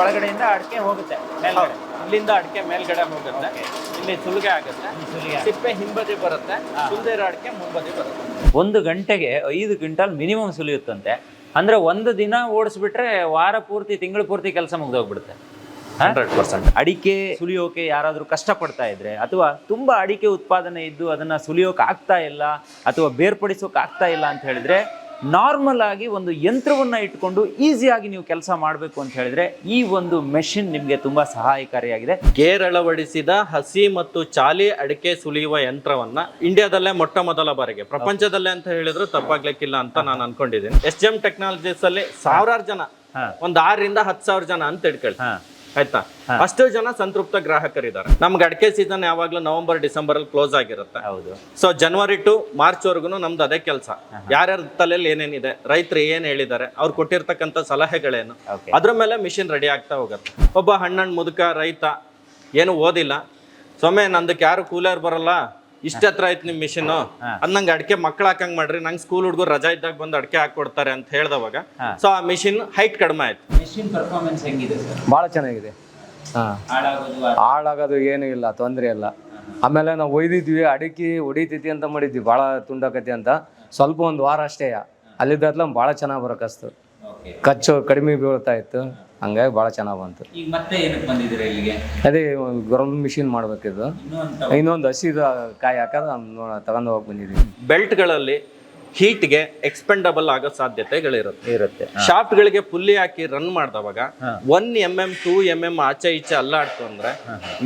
ಒಳಗಡೆಯಿಂದ ಅಡಿಕೆ ಹೋಗುತ್ತೆ ಮೇಲ್ಗಡೆ. ಇಲ್ಲಿಂದ ಅಡಿಕೆ ಮೇಲ್ಗಡೆ ಹೋಗುತ್ತೆ. ಇಲ್ಲಿ ಸುಲಿಗೆ ಆಗುತ್ತೆ. ಸುಲಿಗೆ ಸಿಪ್ಪೆ ಹಿಂಬದಿ ಬರುತ್ತೆ ಸುಲಿದೆ ಇರೋ ಅಡಿಕೆ ಮುಂಬದಿ ಬರುತ್ತೆ. ಒಂದು ಗಂಟೆಗೆ ಐದು ಕ್ವಿಂಟಲ್ ಮಿನಿಮಮ್ ಸುಲಿಯುತ್ತಂತೆ. ಅಂದ್ರೆ ಒಂದು ದಿನ ಓಡಿಸ್ಬಿಟ್ರೆ ವಾರ ಪೂರ್ತಿ ತಿಂಗಳು ಪೂರ್ತಿ ಕೆಲಸ ಮುಗ್ದೋಗ್ಬಿಡುತ್ತೆ. Hundred percent. ಅಡಿಕೆ ಸುಲಿಯೋಕೆ ಯಾರಾದರೂ ಕಷ್ಟಪಡ್ತಾ ಇದ್ರೆ ಅಥವಾ ತುಂಬಾ ಅಡಿಕೆ ಉತ್ಪಾದನೆ ಇದ್ದು ಅದನ್ನ ಸುಲಿಯೋಕೆ ಆಗ್ತಾ ಇಲ್ಲ ಅಥವಾ ಬೇರ್ಪಡಿಸೋಕೆ ಆಗ್ತಾ ಇಲ್ಲ ಅಂತ ಹೇಳಿದ್ರೆ ನಾರ್ಮಲ್ ಆಗಿ ಒಂದು ಯಂತ್ರವನ್ನ ಇಟ್ಕೊಂಡು ಈಸಿಯಾಗಿ ನೀವು ಕೆಲಸ ಮಾಡಬೇಕು ಅಂತ ಹೇಳಿದ್ರೆ ಈ ಒಂದು ಮೆಷಿನ್ ನಿಮಗೆ ತುಂಬಾ ಸಹಾಯಕಾರಿಯಾಗಿದೆ. ಗೇರ್ ಅಳವಡಿಸಿದ ಹಸಿ ಮತ್ತು ಚಾಲಿ ಅಡಿಕೆ ಸುಲಿಯುವ ಯಂತ್ರವನ್ನ ಇಂಡಿಯಾದಲ್ಲೇ ಮೊಟ್ಟ ಮೊದಲ ಬಾರಿಗೆ ಪ್ರಪಂಚದಲ್ಲೇ ಅಂತ ಹೇಳಿದ್ರು ತಪ್ಪಾಗ್ಲಿಕ್ಕಿಲ್ಲ ಅಂತ ನಾನು ಅನ್ಕೊಂಡಿದ್ದೀನಿ. ಎಸ್ ಎಂ ಟೆಕ್ನಾಲಜೀಸ್ ಅಲ್ಲಿ ಸಾವಿರಾರು ಜನ ಒಂದು ಆರರಿಂದ ಹತ್ತು ಸಾವಿರ ಜನ ಅಂತ ಇಟ್ಕೊಳ್ಳಿ. ಆಯ್ತಾ? ಅಷ್ಟು ಜನ ಸಂತೃಪ್ತ ಗ್ರಾಹಕರಿದ್ದಾರೆ. ನಮ್ಗೆ ಅಡಿಕೆ ಸೀಸನ್ ಯಾವಾಗ್ಲೂ ನವೆಂಬರ್ ಡಿಸೆಂಬರ್ ಅಲ್ಲಿ ಕ್ಲೋಸ್ ಆಗಿರುತ್ತೆ. ಹೌದು. ಸೊ ಜನವರಿ ಟು ಮಾರ್ಚ್ ವರ್ಗು ನಮ್ದು ಅದೇ ಕೆಲಸ. ಯಾರ್ಯಾರ ತಲೆಯಲ್ಲಿ ಏನೇನಿದೆ ರೈತರು ಏನ್ ಹೇಳಿದ್ದಾರೆ ಅವ್ರು ಕೊಟ್ಟಿರ್ತಕ್ಕಂಥ ಸಲಹೆಗಳೇನು ಅದ್ರ ಮೇಲೆ ಮಿಷಿನ್ ರೆಡಿ ಆಗ್ತಾ ಹೋಗುತ್ತೆ. ಒಬ್ಬ ಹಣ್ಣಣ್ಣ ಮುದುಕ ರೈತ ಏನು ಓದಿಲ್ಲ. ಸೊಮ್ಮೆ ನಂದಕ್ಕೆ ಯಾರು ಕೂಲರ್ ಬರಲ್ಲ? ಇಷ್ಟ ಹತ್ರ ಐತ್ ನಿಮ್ ಮಿಷಿನ್ ಅದ್ ನಂಗೆ ಅಡಿಕೆ ಮಕ್ಳು ಹಾಕಂಗ್ ಮಾಡ್ರಿ. ನಂಗೆ ಸ್ಕೂಲ್ ಹುಡುಗರು ರಜಾ ಇದ್ದಾಗ ಬಂದು ಅಡಿಕೆ ಹಾಕೊಡ್ತಾರೆ ಅಂತ ಹೇಳ್ದವಾಗ. ಸೊ ಆ ಮಿಷಿನ್ ಹೈಟ್ ಕಡಿಮೆ ಆಯ್ತು. ಮಿಷಿನ್ ಪರ್ಫಾರ್ಮೆನ್ಸ್ ಹೆಂಗಿದೆ ಸರ್ ಭಾಳ ಚೆನ್ನಾಗಿದೆ. ಹಾಂ. ಹಾಳಾಗೋದು ಹಾಳಾಗೋದು ಏನೂ ಇಲ್ಲ ತೊಂದರೆ ಇಲ್ಲ. ಆಮೇಲೆ ನಾವು ಒಯ್ದಿದ್ವಿ ಅಡಿಕೆ ಹೊಡಿತೈತಿ ಅಂತ ಮಾಡಿದ್ವಿ. ಭಾಳ ತುಂಡಾಕತಿ ಅಂತ. ಸ್ವಲ್ಪ ಒಂದು ವಾರ ಅಷ್ಟೇ. ಅಲ್ಲಿದ್ದತ್ಲ ಭಾಳ ಚೆನ್ನಾಗಿ ಬರೋಕಸ್ತು ಓಕೆ ಖರ್ಚು ಕಡಿಮೆ ಬೀಳ್ತಾ ಇತ್ತು. ಹಂಗಾಗಿ ಭಾಳ ಚೆನ್ನಾಗಿ ಬಂತು. ಈಗ ಮತ್ತೆ ಏನಕ್ಕೆ ಬಂದಿದ್ದೀರಾ ಇಲ್ಲಿಗೆ? ಅದೇ ಗ್ರೌಂಡ್ ಮಿಷಿನ್ ಮಾಡ್ಬೇಕಿದ್ದು ಇನ್ನೊಂದು ಹಸಿದು ಕಾಯಿ ಹಾಕೋದು ತಗೊಂಡು ಹೋಗಿ ಬಂದಿದ್ದೀವಿ ಬೆಲ್ಟ್ಗಳಲ್ಲಿ ಹೀಟ್ಗೆ ಎಕ್ಸ್ಪೆಂಡಬಲ್ ಆಗೋ ಸಾಧ್ಯತೆಗಳಿರುತ್ತೆ. ಇರುತ್ತೆ. ಶಾಫ್ಟ್ ಗಳಿಗೆ ಪುಲ್ಲಿ ಹಾಕಿ run ಮಾಡಿದವಾಗ one M M two M M ಆಚೆ ಈಚೆ ಅಲ್ಲಾಡ್ತು ಅಂದ್ರೆ